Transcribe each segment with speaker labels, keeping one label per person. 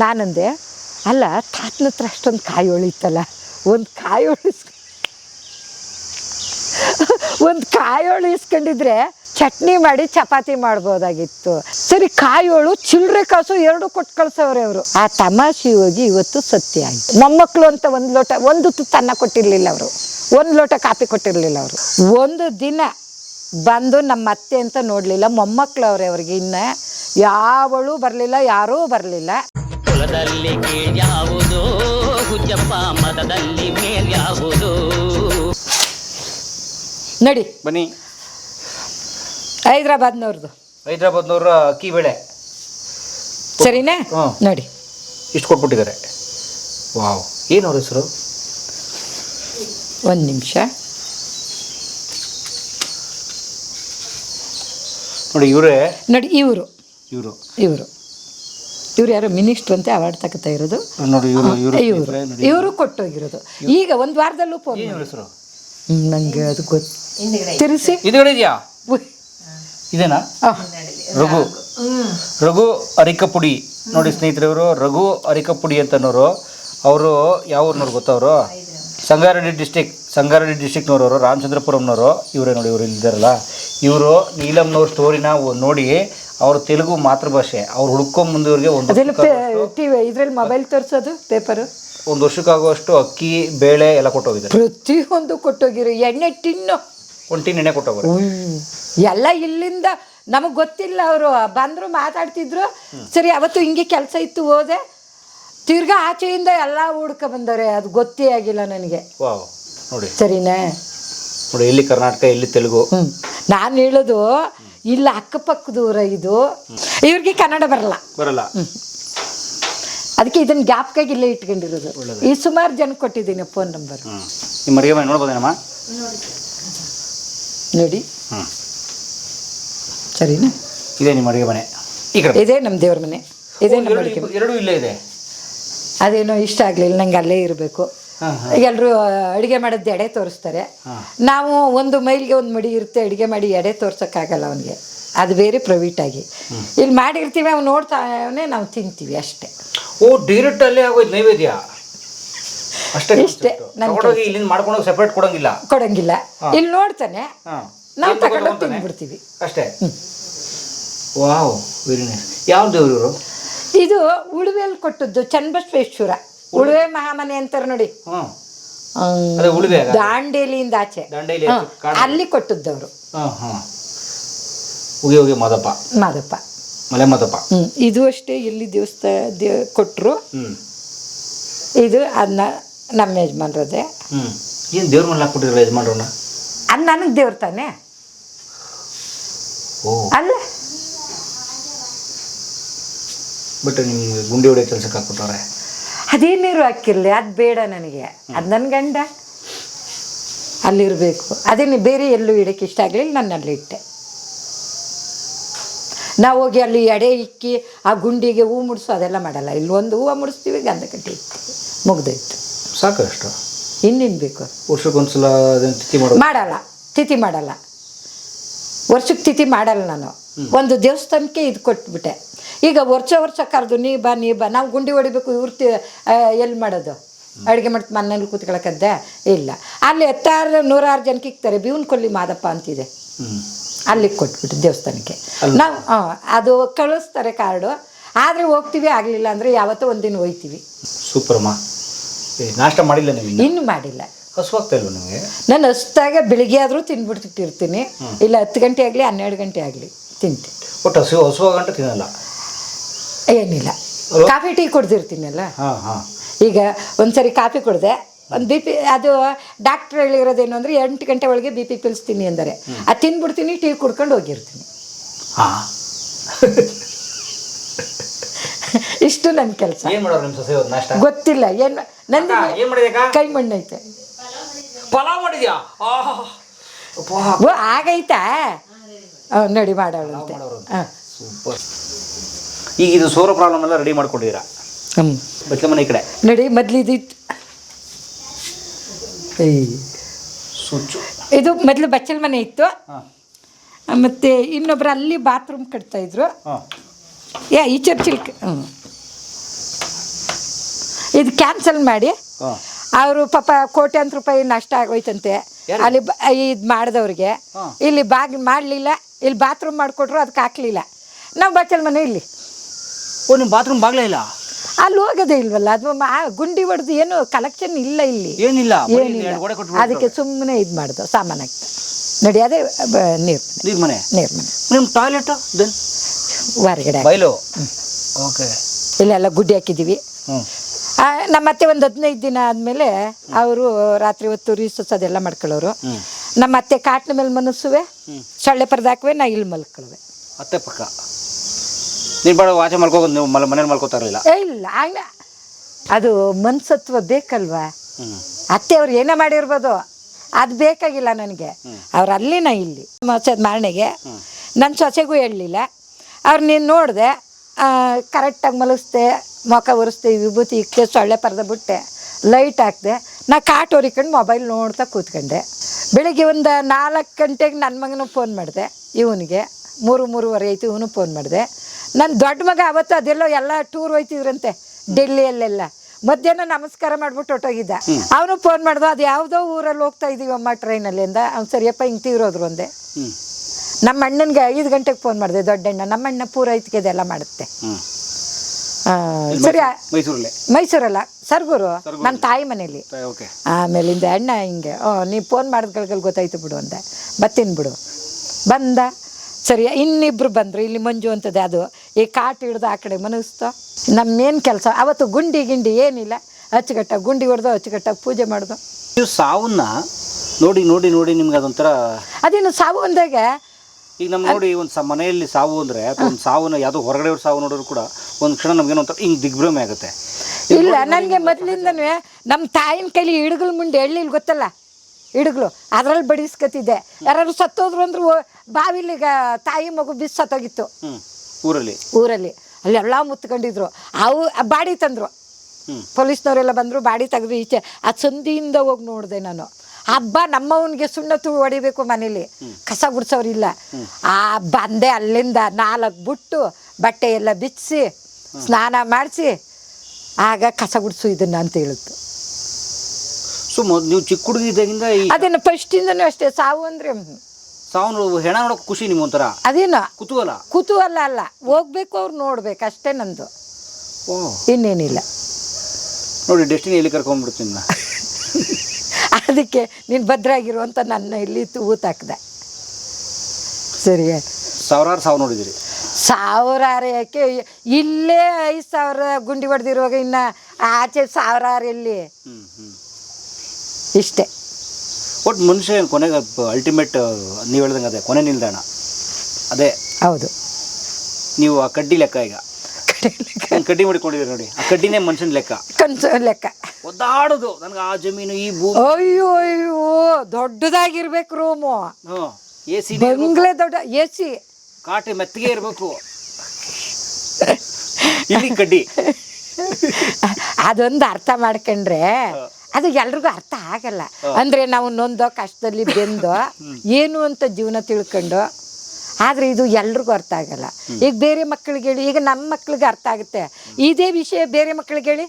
Speaker 1: ನಾನಂದೆ, ಅಲ್ಲ, ತಾತನ ಹತ್ರ ಅಷ್ಟೊಂದು ಕಾಯಿ ಇತ್ತಲ್ಲ ಒಂದು ಕಾಯಿ ಇಸ್ ಒಂದು ಕಾಯಿ ಇಸ್ಕೊಂಡಿದ್ರೆ ಚಟ್ನಿ ಮಾಡಿ ಚಪಾತಿ ಮಾಡ್ಬೋದಾಗಿತ್ತು. ಸರಿ ಕಾಯೋಳು ಚಿಲ್ಲರೆ ಕಾಸು ಎರಡು ಕೊಟ್ಟು ಕಳ್ಸವ್ರೆ ಅವರು. ಆ ತಮಾಷೆ ಹೋಗಿ ಇವತ್ತು ಸತ್ಯ ಆಯ್ತು. ಮೊಮ್ಮಕ್ಕಳು ಅಂತ ಒಂದು ಲೋಟ, ಒಂದು ಕೊಟ್ಟಿರಲಿಲ್ಲ ಕೊಟ್ಟಿರ್ಲಿಲ್ಲ ಅವರು. ಒಂದು ಲೋಟ ಕಾಫಿ ಕೊಟ್ಟಿರಲಿಲ್ಲ ಅವರು. ಒಂದು ದಿನ ಬಂದು ನಮ್ಮ ಅತ್ತೆ ಅಂತ ನೋಡಲಿಲ್ಲ ಮೊಮ್ಮಕ್ಕಳು ಅವ್ರೆ ಅವ್ರಿಗೆ ಇನ್ನ. ಯಾವಳು ಬರಲಿಲ್ಲ, ಯಾರೂ ಬರಲಿಲ್ಲ.
Speaker 2: ಕುಲದಲ್ಲಿ ಕೀಳ್ಯಾವುದು ಹುಚ್ಚಪ್ಪ ಮತದಲ್ಲಿ ಮೇಲ್ಯಾವುದು
Speaker 1: ನಡಿ.
Speaker 3: ಬನ್ನಿ.
Speaker 1: ಹೈದ್ರಾಬಾದ್ನವ್ರದ್ದು
Speaker 3: ಹೈದ್ರಾಬಾದ್ನವ್ರ ಅಕ್ಕಿ ಬೆಳೆ.
Speaker 1: ಸರಿನಾ?
Speaker 3: ಹ್ಮ್.
Speaker 1: ನೋಡಿ.
Speaker 3: ಇಷ್ಟು ಕೊಟ್ಬಿಟ್ಟಿದ್ದಾರೆ. ವಾವ್. ಏನು ಅವ್ರ ಹೆಸರು?
Speaker 1: ಒಂದು ನಿಮಿಷ.
Speaker 3: ನೋಡಿ ಇವರೇ
Speaker 1: ನೋಡಿ ಇವರು.
Speaker 3: ಇವರು.
Speaker 1: ಇವರು. ಇವ್ರು ಯಾರು ಮಿನಿಸ್ಟ್ರ್ ಅಂತ ಅವಾರ್ಡ್ ತಗೋತಾ ಇರೋದು.
Speaker 3: ನೋಡಿ ಇವರು ಇವರು
Speaker 1: ಇವರು. ಇವರು ಕೊಟ್ಟೋಗಿರೋದು. ಈಗ ಒಂದು ವಾರದಲ್ಲೂ ಫೋನ್
Speaker 3: ಏನು ಹೆಸರು?
Speaker 1: ನಂಗೆ ಅದು ಗೊತ್ತು ತಿರುಸಿ.
Speaker 3: ಇದೆಯಾ. ಇದೇನಾ? ರಘು. ರಘು ಅರಿಕಪುಡಿ. ನೋಡಿ ಸ್ನೇಹಿತರೆ ಇವರು ರಘು ಅರಿಕಪುಡಿ ಅಂತನೋರು ಅವರು ಯಾವ ಊರಿನವ್ರು ಗೊತ್ತವರು ಸಂಗಾರೆಡ್ಡಿ ಡಿಸ್ಟಿಕ್ ಸಂಗಾರೆಡ್ಡಿ ಡಿಸ್ಟಿಕ್ನವ್ರು ಅವರು ರಾಮಚಂದ್ರಪುರಂನವರು. ಇವರೇ ನೋಡಿ ಇವರು ಇಲ್ಲಿದ್ದಾರಲ್ಲ. ಇವರು ನೀಲಮ್ನವ್ರ ಸ್ಟೋರಿನ ನೋಡಿ ಅವ್ರ ತೆಲುಗು ಮಾತೃಭಾಷೆ ಅವ್ರು ಹುಡ್ಕೊಂಡ್ ಮುಂದುವರಿಗೆ ಒಂದು
Speaker 1: ಅದೆಲ್ಲ ಟಿವಿ ಇದ್ರಲ್ಲಿ ಮೊಬೈಲ್ ತೋರಿಸೋದು ಪೇಪರ್
Speaker 3: ಒಂದು ವರ್ಷಕ್ಕಾಗುವಷ್ಟು ಅಕ್ಕಿ ಬೇಳೆ ಎಲ್ಲ ಕೊಟ್ಟೋಗಿದ್ದಾರೆ
Speaker 1: ಪ್ರತಿಯೊಂದು ಕೊಟ್ಟೋಗಿರು ಎಣ್ಣೆ ಟಿನ್ನು.
Speaker 3: ಒಂದು ಟಿನ್ ಎಣ್ಣೆ ಕೊಟ್ಟೋಗ್ರೆ
Speaker 1: ಎಲ್ಲ ಇಲ್ಲಿಂದ ನಮಗೆ ಗೊತ್ತಿಲ್ಲ ಅವರು. ಬಂದರು ಮಾತಾಡ್ತಿದ್ರು. ಸರಿ ಅವತ್ತು ಹಿಂಗೆ ಕೆಲಸ ಇತ್ತು ಹೋದೆ. ತಿರ್ಗಾ ಆಚೆಯಿಂದ ಎಲ್ಲ ಹುಡ್ಕ ಬಂದವ್ರೆ. ಅದು ಗೊತ್ತೇ ಆಗಿಲ್ಲ ನನಗೆ.
Speaker 3: ವಾವ್. ನೋಡಿ.
Speaker 1: ಸರಿನಾ?
Speaker 3: ನೋಡಿ ಇಲ್ಲಿ ಕರ್ನಾಟಕ ಇಲ್ಲಿ ತೆಲುಗು.
Speaker 1: ನಾನು ಹೇಳೋದು ಇಲ್ಲ ಅಕ್ಕಪಕ್ಕದೂರ ಇದು. ಇವ್ರಿಗೆ ಕನ್ನಡ ಬರಲ್ಲ.
Speaker 3: ಬರಲ್ಲ.
Speaker 1: ಅದಕ್ಕೆ ಇದನ್ನ ಜ್ಞಾಪಕಾಗಿ ಇಲ್ಲೇ ಇಟ್ಕೊಂಡಿರೋದು. ಈ ಸುಮಾರು ಜನ ಕೊಟ್ಟಿದ್ದೀನಿ ಫೋನ್ ನಂಬರ್
Speaker 3: ನಿಮ್ಮ ಅಡುಗೆ ಮನೆ ನೋಡ್ಬೋದೇನಮ್ಮ?
Speaker 1: ನೋಡಿ. ಸರಿನಾ?
Speaker 3: ಇದೇ ನಿಮ್ಮ ಅಡುಗೆ ಮನೆ ಈ ಕಡೆ
Speaker 1: ಇದೇ ನಮ್ಮ ದೇವ್ರ ಮನೆ. ಇದೇ ನಮ್ಮ ಅಡುಗೆ
Speaker 3: ಎರಡೂ ಇಲ್ಲೇ ಇದೆ.
Speaker 1: ಅದೇನೋ ಇಷ್ಟ ಆಗಲಿಲ್ಲ ನಂಗೆ ಅಲ್ಲೇ ಇರಬೇಕು. ಎಲ್ಲರೂ ಅಡುಗೆ ಮಾಡೋದು ಎಡೆ ತೋರಿಸ್ತಾರೆ. ನಾವು ಒಂದು ಮೈಲ್ಗೆ ಒಂದು ಮಡಿ ಇರುತ್ತೆ ಅಡುಗೆ ಮಾಡಿ ಎಡೆ ತೋರ್ಸೋಕ್ಕಾಗಲ್ಲ ಅವನಿಗೆ. ಅದು ಬೇರೆ ಪ್ರೈವೇಟ್ ಆಗಿ. ಇಲ್ಲಿ ಮಾಡಿರ್ತೀವಿ ಅವ್ನು ನೋಡ್ತಾನೆ ನಾವು ತಿಂತೀವಿ ಅಷ್ಟೇ.
Speaker 3: ಓ ಡೈರೆಕ್ಟ್ ಅಲ್ಲೇ ಆಗೋಯ್ತು ನೈವೇದ್ಯ? ಅಷ್ಟೇ
Speaker 1: ಇಷ್ಟೇ
Speaker 3: ತಗೊಂಡೋಗಿ ಇಲ್ಲಿಂದ ಮಾಡ್ಕೊಂಡೋಗಿ ಸೆಪರೇಟ್ ಕೊಡಂಗಿಲ್ಲ.
Speaker 1: ಕೊಡಂಗಿಲ್ಲ. ಇಲ್ಲಿ ನೋಡ್ತಾನೆ. ನಾವು ತಗೊಂಡು ತಿಂದ್ಬಿಡ್ತೀವಿ.
Speaker 3: ಅಷ್ಟೇ? ವಾವ್ ವೆರಿ ನೈಸ್ ಯಾವ ದೇವ್ರು
Speaker 1: ಇದು ಉಳುವೆಯಲ್ಲಿ ಕೊಟ್ಟದ್ದು ಚನ್ನಬಸವೇಶ್ವರ. ಉಳುವೆ ಮಹಾಮನೆ ಅಂತಾರೆ ನೋಡಿ. ಹ್ಮ್.
Speaker 3: ಅದೇ ಉಳಿವೆ
Speaker 1: ದಾಂಡೇಲಿಯಿಂದ ಆಚೆ.
Speaker 3: ದಂಡೇಲಿ
Speaker 1: ಹಾ, ಅಲ್ಲಿ ಕೊಟ್ಟದ್ದವರು.
Speaker 3: ಹಾಂ ಹಾಂ ಉಗಿ ಉಗಿ ಮಾದಪ್ಪ.
Speaker 1: ಮಾದಪ್ಪ.
Speaker 3: ಮಲೆ ಮಾದಪ್ಪ.
Speaker 1: ಹ್ಮ್ ಇದು ಅಷ್ಟೇ ಇಲ್ಲಿ ದೇವಸ್ಥಾನ ದೇವ ಕೊಟ್ಟರು
Speaker 3: ಹ್ಞೂ
Speaker 1: ಇದು ಅದನ್ನ ನಮ್ಮ ಯಜಮಾನ್ರದೇ
Speaker 3: ಹ್ಞೂ ಏನು ದೇವ್ರ ಮನೆ ಹಾಕ್ಬಿಟ್ಟಿರಲ್ಲ ಯಜಮಾನ್ರನ್ನ?
Speaker 1: ಅದು ನನಗೆ ದೇವ್ರ ತಾನೆ.
Speaker 3: ಓ.
Speaker 1: ಅಲ್ಲ.
Speaker 3: ಬಟ್ ನಿಮ್ಗೆ ಗುಂಡಿ ಹೊಡೆಯೋ ಕೆಲ್ಸಕ್ಕೆ ಹಾಕ್ಬಿಟ್ಟವ್ರೆ
Speaker 1: ಅದೇನೀರು ಹಾಕಿರಲಿ ಅದು ಬೇಡ ನನಗೆ. ಅದು ನನ್ನ ಗಂಡ. ಅಲ್ಲಿರಬೇಕು. ಅದೇನು ಬೇರೆ ಎಲ್ಲೂ ಇಡಕ್ಕೆ ಇಷ್ಟ ಆಗಲಿಲ್ಲ ನಾನು ಅಲ್ಲಿ ಇಟ್ಟೆ. ನಾವು ಹೋಗಿ ಅಲ್ಲಿ ಎಡೆ ಇಕ್ಕಿ ಆ ಗುಂಡಿಗೆ ಹೂ ಮುಡಿಸು ಅದೆಲ್ಲ ಮಾಡಲ್ಲ. ಇಲ್ಲಿ ಒಂದು ಹೂವು ಮುಡಿಸ್ತೀವಿ ಗಂಧ ಕಟ್ಟಿ ಸಾಕಷ್ಟು ಮುಗ್ದೋಯ್ತು.
Speaker 3: ಸಾಕು ಅಷ್ಟು.
Speaker 1: ಇನ್ನೇನು ಬೇಕು?
Speaker 3: ವರ್ಷಕ್ಕೊಂದ್ಸಲ ತಿಥಿ
Speaker 1: ಮಾಡಲ್ಲ. ತಿಥಿ ಮಾಡಲ್ಲ. ವರ್ಷಕ್ಕೆ ತಿಥಿ ಮಾಡಲ್ಲ ನಾನು. ಒಂದು ದೇವಸ್ಥಾನಕ್ಕೆ ಇದು ಕೊಟ್ಬಿಟ್ಟೆ. ಈಗ ವರ್ಷ ವರ್ಷ ಕರೆದು ನೀ ಬಾ ನೀ ಬಾ. ನಾವು ಗುಂಡಿ ಹೊಡಿಬೇಕು ಇವ್ರು ಎಲ್ಲಿ ಮಾಡೋದು? ಅಡುಗೆ ಮಾಡ್ತು ಮನೇಲಿ ಕೂತ್ಕೊಳಕದ್ದೆ? ಇಲ್ಲ. ಅಲ್ಲಿ ಹತ್ತಾರು ನೂರಾರು ಜನಕ್ಕೆ ಇಕ್ತಾರೆ. ಬೀವನ್ ಕೊಲ್ಲಿ ಮಾದಪ್ಪ ಅಂತಿದೆ.
Speaker 3: ಅಲ್ಲಿ
Speaker 1: ಅಲ್ಲಿಗೆ ಕೊಟ್ಬಿಟ್ಟು ದೇವಸ್ಥಾನಕ್ಕೆ. ನಾವು ಹಾಂ ಅದು ಕಳಿಸ್ತಾರೆ ಕಾರ್ಡು. ಆದರೆ ಹೋಗ್ತೀವಿ ಆಗಲಿಲ್ಲ ಅಂದರೆ ಯಾವತ್ತೋ ಒಂದಿನ ಹೋಯ್ತೀವಿ.
Speaker 3: ಸೂಪರಮ್ಮ ಏ, ನಾಷ್ಟ ಮಾಡಿಲ್ಲ ನೀವು ಇನ್ನು?
Speaker 1: ಮಾಡಿಲ್ಲ.
Speaker 3: ನಿಮಗೆ?
Speaker 1: ನಾನು ಹಸ್ತಾಗ ಬೆಳಿಗ್ಗೆ ಆದರೂ ತಿಂದ್ಬಿಡ್ತಿರ್ತೀನಿ ಇಲ್ಲ ಹತ್ತು ಗಂಟೆ ಆಗಲಿ ಹನ್ನೆರಡು ಗಂಟೆ ಆಗಲಿ ತಿಂತೀನಿ
Speaker 3: ಒಟ್ಟು ಹಸು ಹಸುವ ಗಂಟೆ ತಿನ್ನಲ್ಲ.
Speaker 1: ಏನಿಲ್ಲ. ಕಾಫಿ ಟೀ ಕುಡ್ದಿರ್ತೀನಲ್ಲ?
Speaker 3: ಹಾಂ ಹಾಂ.
Speaker 1: ಈಗ ಒಂದ್ಸರಿ ಕಾಫಿ ಕುಡ್ದೆ ಒಂದು ಬಿ ಪಿ ಅದು ಡಾಕ್ಟ್ರ್ ಹೇಳಿರೋದೇನು ಅಂದರೆ ಎಂಟು ಗಂಟೆ ಒಳಗೆ ಬಿ ಪಿ ಪಿಲ್ಸ್ತೀನಿ ಅಂದರೆ ಅದು ತಿಂದ್ಬಿಡ್ತೀನಿ ಟೀ ಕುಡ್ಕೊಂಡು ಹೋಗಿರ್ತೀನಿ. ಇಷ್ಟು ನನ್ನ ಕೆಲಸ. ಗೊತ್ತಿಲ್ಲ ಏನು ನಂದು? ಕೈ ಮಣ್ಣೈತೆ.
Speaker 3: ಪಲಾವ್ ಮಾಡಿದ್ಯಾ?
Speaker 1: ಆಗೈತಾ? ನಡಿ ಮಾಡೋಳಂತೆ ಹಾಂ.
Speaker 3: ಸೂಪರ್. ಈಗ ಇದು ಸೋರ ಪ್ರಾಬ್ಲಮ್ ಎಲ್ಲ ರೆಡಿ ಮಾಡ್ಕೊಂಡಿದ್ದೀರಾ?
Speaker 1: ಹ್ಞೂ
Speaker 3: ಬಚ್ಚಲ ಮನೆ ಈ ಕಡೆ.
Speaker 1: ನಡಿ ಮೊದ್ಲಿದಿತ್ತು
Speaker 3: ಸುಚ್ಚು
Speaker 1: ಇದು ಮೊದಲು ಬಚ್ಚಲ ಮನೆ ಇತ್ತು.
Speaker 3: ಮತ್ತೆ
Speaker 1: ಮತ್ತು ಇನ್ನೊಬ್ರು ಅಲ್ಲಿ ಬಾತ್ರೂಮ್ ಕಟ್ತಾಯಿದ್ರು
Speaker 3: ಹಾಂ.
Speaker 1: ಯಾ ಈ ಚರ್ಚಿಲ್ಕ್ ಹ್ಞೂ ಇದು ಕ್ಯಾನ್ಸಲ್ ಮಾಡಿ.
Speaker 3: ಹಾಂ.
Speaker 1: ಅವರು ಪಾಪ ಕೋಟ್ಯಾಂತರ ರೂಪಾಯಿ ನಷ್ಟ ಆಗೋಯ್ತಂತೆ? ಅಲ್ಲಿ ಇದು ಮಾಡಿದವ್ರಿಗೆ. ಇಲ್ಲಿ ಬಾಗಿಲು ಮಾಡಲಿಲ್ಲ ಇಲ್ಲಿ ಬಾತ್ರೂಮ್ ಮಾಡಿಕೊಟ್ರು ಅದಕ್ಕೆ ಹಾಕ್ಲಿಲ್ಲ. ನಾವು ಬಚ್ಚಲ್ ಮನೆ ಇಲ್ಲಿ.
Speaker 3: ಓ ನಿಮ್ಮ ಬಾತ್ರೂಮ್ ಬಾಗ್ಲೇ ಇಲ್ಲ?
Speaker 1: ಅಲ್ಲಿ ಹೋಗೋದೇ ಇಲ್ವಲ್ಲ? ಅದು ಮಾ- ಗುಂಡಿ ಹೊಡೆದು ಏನು ಕಲೆಕ್ಷನ್ ಇಲ್ಲ ಇಲ್ಲಿ.
Speaker 3: ಏನಿಲ್ಲ ಬರೀ ಇಲ್ಲಿ
Speaker 1: ಏನಿಲ್ಲ
Speaker 3: ಎರಡು ಗೋಡೆ ಕೊಟ್ಬಿಟ್ಟು
Speaker 1: ಅದಕ್ಕೆ ಸುಮ್ಮನೆ ಇದು ಮಾಡ್ದು ಸಾಮಾನಾಗ್ತ ನಡಿ ಅದೇ ಬ- ನೀರು
Speaker 3: ನೀರ್ ಮನೆ?
Speaker 1: ನೀರು ಮನೆ.
Speaker 3: ನಿಮ್ಮ ಟಾಯ್ಲೆಟ್ ದೆನ್
Speaker 1: ಹೊರಗಡೆ.
Speaker 3: ಬಯಲು ಓಕೆ
Speaker 1: ಇಲ್ಲೆಲ್ಲ ಗುಡ್ಡಿ ಹಾಕಿದ್ದೀವಿ
Speaker 3: ಹ್ಞೂ
Speaker 1: ಆ, ನಮ್ಮ ಅತ್ತೆ ಒಂದು ಹದಿನೈದು ದಿನ ಆದಮೇಲೆ ಅವರು ರಾತ್ರಿ ಹೊತ್ತು ರೀಸಸ್ ಅದೆಲ್ಲ ಮಾಡ್ಕೊಳ್ಳೋರು.
Speaker 3: ಹ್ಞೂ
Speaker 1: ನಮ್ಮ ಅತ್ತೆ ಕಾಟ್ನ ಮೇಲೆ ಮನಸ್ಸುವೆ ಸೊಳ್ಳೆ ಪರ್ದಾಕ್ವೆ ನಾ ಇಲ್ಲಿ ಮಲ್ಕೊಳ್ಳುವೆ.
Speaker 3: ಅತ್ತೆ ಪಕ್ಕ. ನೀನು ಬಡ ವಾಚ ಮಲ್ಕೋಬೋದು ನೀವು ಮನೇಲಿ ಮಲ್ಕೋತಾ ಇರಲಿಲ್ಲ?
Speaker 1: ಏ ಇಲ್ಲ ಆಗಲ್ಲ ಅದು ಮನ್ಸತ್ವ ಬೇಕಲ್ವಾ? ಅತ್ತೆ ಅವ್ರು ಏನೇ ಮಾಡಿರ್ಬೋದು ಅದು ಬೇಕಾಗಿಲ್ಲ ನನಗೆ. ಅವ್ರು ಅಲ್ಲಿ ನಾ ಇಲ್ಲಿ ಮಸದ ಮಾರನೆಗೆ ನನ್ನ ಸೊಸೆಗೂ ಹೇಳಲಿಲ್ಲ. ಅವ್ರು ನೀನು ನೋಡಿದೆ ಕರೆಕ್ಟಾಗಿ ಮಲಗಿಸ್ದೆ ಮೊಕ ಒರೆಸ್ದೆ ವಿಭೂತಿ ಇಕ್ತೆ ಸೊಳ್ಳೆ ಪರ್ದೆ ಬಿಟ್ಟೆ ಲೈಟ್ ಹಾಕ್ದೆ ನಾ ಕಾಟ್ ಹೊರಿಕೊಂಡು ಮೊಬೈಲ್ ನೋಡ್ತಾ ಕೂತ್ಕೊಂಡೆ. ಬೆಳಿಗ್ಗೆ ಒಂದು ನಾಲ್ಕು ಗಂಟೆಗೆ ನನ್ನ ಮಗನೂ ಫೋನ್ ಮಾಡಿದೆ ಇವನಿಗೆ. ಮೂರು ಮೂರುವರೆ ಆಯ್ತು ಇವನು ಫೋನ್ ಮಾಡಿದೆ. ನನ್ನ ದೊಡ್ಡ ಮಗ ಅವತ್ತು ಅದೆಲ್ಲೋ ಎಲ್ಲ ಟೂರ್ ಹೋಯ್ತಿದ್ರಂತೆ ಡೆಲ್ಲಿಯಲ್ಲೆಲ್ಲ. ಮಧ್ಯಾಹ್ನ ನಮಸ್ಕಾರ ಮಾಡ್ಬಿಟ್ಟು ಹೊಟ್ಟೋಗಿದ್ದ ಅವನು ಫೋನ್ ಮಾಡ್ದ ಅದು ಯಾವುದೋ ಊರಲ್ಲಿ ಹೋಗ್ತಾ ಇದೀವಮ್ಮ ಟ್ರೈನಲ್ಲಿ ಅಂದ. ಅವ್ನು ಸರಿಯಪ್ಪ ಹಿಂಗೆ ತೀರೋದ್ರು
Speaker 3: ಒಂದೇ
Speaker 1: ನಮ್ಮ ಅಣ್ಣನಿಗೆ ಐದು ಗಂಟೆಗೆ ಫೋನ್ ಮಾಡಿದೆ ದೊಡ್ಡಣ್ಣ ನಮ್ಮ ಅಣ್ಣ ಪೂರೈತಿಗೆ ಇದೆಲ್ಲ ಮಾಡುತ್ತೆ. ಸರಿ
Speaker 3: ಮೈಸೂರಲ್ಲೇ?
Speaker 1: ಸರ್ಗೂರು ನನ್ನ ತಾಯಿ ಮನೇಲಿ. ಆಮೇಲಿಂದ ಅಣ್ಣ ಹಿಂಗೆ ಓ ನೀ ಫೋನ್ ಮಾಡಿದ್ಗಳಿಗೆ ಗೊತ್ತಾಯ್ತು ಬಿಡು ಅಂದ. ಬತ್ತೀನಿ ಬಿಡು. ಬಂದ. ಸರಿ ಇನ್ನಿಬ್ರು ಬಂದರು ಇಲ್ಲಿ ಮಂಜು ಅಂತದೆ ಅದು. ಈ ಕಾಟ್ ಹಿಡ್ದು ಆ ಕಡೆ ಮನಗಿಸ್ತು ನಮ್ಮೇನು ಕೆಲಸ? ಅವತ್ತು ಗುಂಡಿ ಗಿಂಡಿ ಏನಿಲ್ಲ. ಅಚ್ಚುಕಟ್ಟ ಗುಂಡಿ ಹೊಡೆದು ಅಚ್ಚುಕಟ್ಟಾಗಿ ಪೂಜೆ ಮಾಡ್ದು.
Speaker 3: ನೀವು ಸಾವನ್ನ ನೋಡಿ ನೋಡಿ ನೋಡಿ ನಿಮ್ಗೆ ಅದೊಂಥರ
Speaker 1: ಅದೇನು ಸಾವು ಅಂದಾಗ?
Speaker 3: ಈಗ ನಮ್ಗೆ ನೋಡಿ ಒಂದು ಮನೆಯಲ್ಲಿ ಸಾವು ಅಂದರೆ ಒಂದು ಸಾವನ್ನ ಯಾವುದೋ ಹೊರಗಡೆ ಸಾವು ನೋಡಿದ್ರು ಕೂಡ ಒಂದು ಕ್ಷಣ ನಮ್ಗೇನೋ ಒಂಥರ ಹಿಂಗೆ ದಿಗ್ಭ್ರಮೆ ಆಗುತ್ತೆ.
Speaker 1: ಇಲ್ಲ ನನಗೆ ಮೊದಲಿಂದನೂ ನಮ್ಮ ತಾಯಿನ ಕೈಲಿ ಹಿಡುಗಲ್ ಮುಂದೆ ಎಳ್ಳಿಲ್ ಗೊತ್ತಲ್ಲ? ಹಿಡುಗ್ಲು ಅದರಲ್ಲಿ ಬಡಿಸ್ಕೊತಿದ್ದೆ. ಯಾರು ಸತ್ತೋದ್ರು ಅಂದ್ರು ಬಾವಿಲಿಗ ತಾಯಿ ಮಗು ಬಿಸ್ ಸತ್ತೋಗಿತ್ತು.
Speaker 3: ಊರಲ್ಲಿ?
Speaker 1: ಊರಲ್ಲಿ. ಅಲ್ಲೆಲ್ಲ ಮುತ್ಕೊಂಡಿದ್ರು. ಅವು ಬಾಡಿ ತಂದ್ರು. ಪೊಲೀಸ್ನವರೆಲ್ಲ ಬಂದರು ಬಾಡಿ ತೆಗೆದು ಈಚೆ. ಆ ಸಂದಿಯಿಂದ ಹೋಗಿ ನೋಡಿದೆ ನಾನು. ಹಬ್ಬ ನಮ್ಮವನಿಗೆ ಸುಣ್ಣ ತು ಹೊಡಿಬೇಕು ಮನೇಲಿ. ಕಸ ಗುಡ್ಸೋರಿಲ್ಲ. ಆ ಬಂದೆ ಅಲ್ಲಿಂದ ನಾಲ್ಕು ಬಿಟ್ಟು ಬಟ್ಟೆ ಎಲ್ಲ ಬಿಚ್ಚಿಸಿ ಸ್ನಾನ ಮಾಡಿಸಿ ಆಗ ಕಸ ಗುಡ್ಸು ಇದನ್ನ ಅಂತ ಹೇಳಿತ್ತು.
Speaker 3: ಸೊ ನೀವು ಚಿಕ್ಕ ಹುಡುಗಿ ಇದ್ದಾಗಿಂದ ಈ
Speaker 1: ಅದೇನು ಫಸ್ಟಿಂದನೂ ಅಷ್ಟೇ ಸಾವು ಅಂದ್ರೆ
Speaker 3: ಸಾವನು ಹೆಣ ನೋಡೋಕೆ ಖುಷಿ ನಿಮ್ಮೊಂಥರ
Speaker 1: ಅದೇನು.
Speaker 3: ಕುತೂಹಲ?
Speaker 1: ಕುತೂಹಲ ಅಲ್ಲ. ಹೋಗ್ಬೇಕು ಅವ್ರು ನೋಡ್ಬೇಕು ಅಷ್ಟೇ ನಂದು.
Speaker 3: ಓ.
Speaker 1: ಇನ್ನೇನಿಲ್ಲ.
Speaker 3: ನೋಡಿ ಡೆಸ್ಟಿನಿ ಎಲ್ಲಿ ಕರ್ಕೊಂಡ್ಬಿಡ್ತೀನಿ ನಾ
Speaker 1: ಅದಕ್ಕೆ ನೀನು ಭದ್ರಾಗಿರುವಂತ ನನ್ನ ಇಲ್ಲಿ ಊತ ಹಾಕ್ದೆ. ಸರಿ
Speaker 3: ಸಾವಿರಾರು ಸಾವು ನೋಡಿದಿರಿ.
Speaker 1: ಸಾವಿರಾರು ಯಾಕೆ? ಇಲ್ಲೇ ಐದು ಸಾವಿರ ಗುಂಡಿ ಹೊಡೆದಿರುವಾಗ ಇನ್ನ ಆಚೆ ಸಾವಿರಾರು ಎಲ್ಲಿ? ಇಷ್ಟೇ.
Speaker 3: ಒಟ್ಟು ಮನುಷ್ಯ ಏನು ಕೊನೆಗೆ ಅಲ್ಟಿಮೇಟ್ ನೀವು ಹೇಳ್ದಂಗೆ ಅದೇ ಕೊನೆ ನಿಲ್ದಾಣ. ಅದೇ.
Speaker 1: ಹೌದು.
Speaker 3: ನೀವು ಆ ಕಡ್ಡಿ ಲೆಕ್ಕ ಈಗ. ಒಂದ್ ಕಡ್ಡಿ ಮಾಡಿಕೊಂಡಿದ್ದೀರಿ ನೋಡಿ. ಆ ಕಡ್ಡಿನೇ ಮನುಷ್ಯನ ಲೆಕ್ಕ.
Speaker 1: ಕನ್ಸು ಲೆಕ್ಕ.
Speaker 3: ಒದ್ದಾಡೋದು. ನನಗೆ ಆ ಜಮೀನು ಈ ಭೂ
Speaker 1: ಅಯ್ಯೋ ಅಯ್ಯೋ ದೊಡ್ಡದಾಗಿರ್ಬೇಕು ರೂಮು
Speaker 3: ಹ್ಞೂ. ಎ ಸಿ
Speaker 1: ಬಂಗ್ಲೆ ದೊಡ್ಡ ಎ ಸಿ
Speaker 3: ಕಾಟೆ ಮೆತ್ತಗೆ ಇರಬೇಕು. ಇಲ್ಲಿ ಕಡ್ಡಿ.
Speaker 1: ಅದೊಂದು ಅರ್ಥ ಮಾಡ್ಕೊಂಡ್ರೆ ಅದು ಎಲ್ರಿಗೂ ಅರ್ಥ ಆಗಲ್ಲ. ಅಂದ್ರೆ ನಾವು ನೊಂದೋ ಕಷ್ಟದಲ್ಲಿ ಬೆಂದೋ ಏನು ಅಂತ ಜೀವನ ತಿಳ್ಕೊಂಡು ಆದ್ರೆ ಇದು ಎಲ್ರಿಗೂ ಅರ್ಥ ಆಗಲ್ಲ. ಈಗ ಬೇರೆ ಮಕ್ಕಳಿಗೆ ಹೇಳಿ ಈಗ ನಮ್ಮ ಮಕ್ಳಿಗೆ ಅರ್ಥ ಆಗುತ್ತೆ. ಇದೇ ವಿಷಯ ಬೇರೆ ಮಕ್ಕಳಿಗೆ ಹೇಳಿ.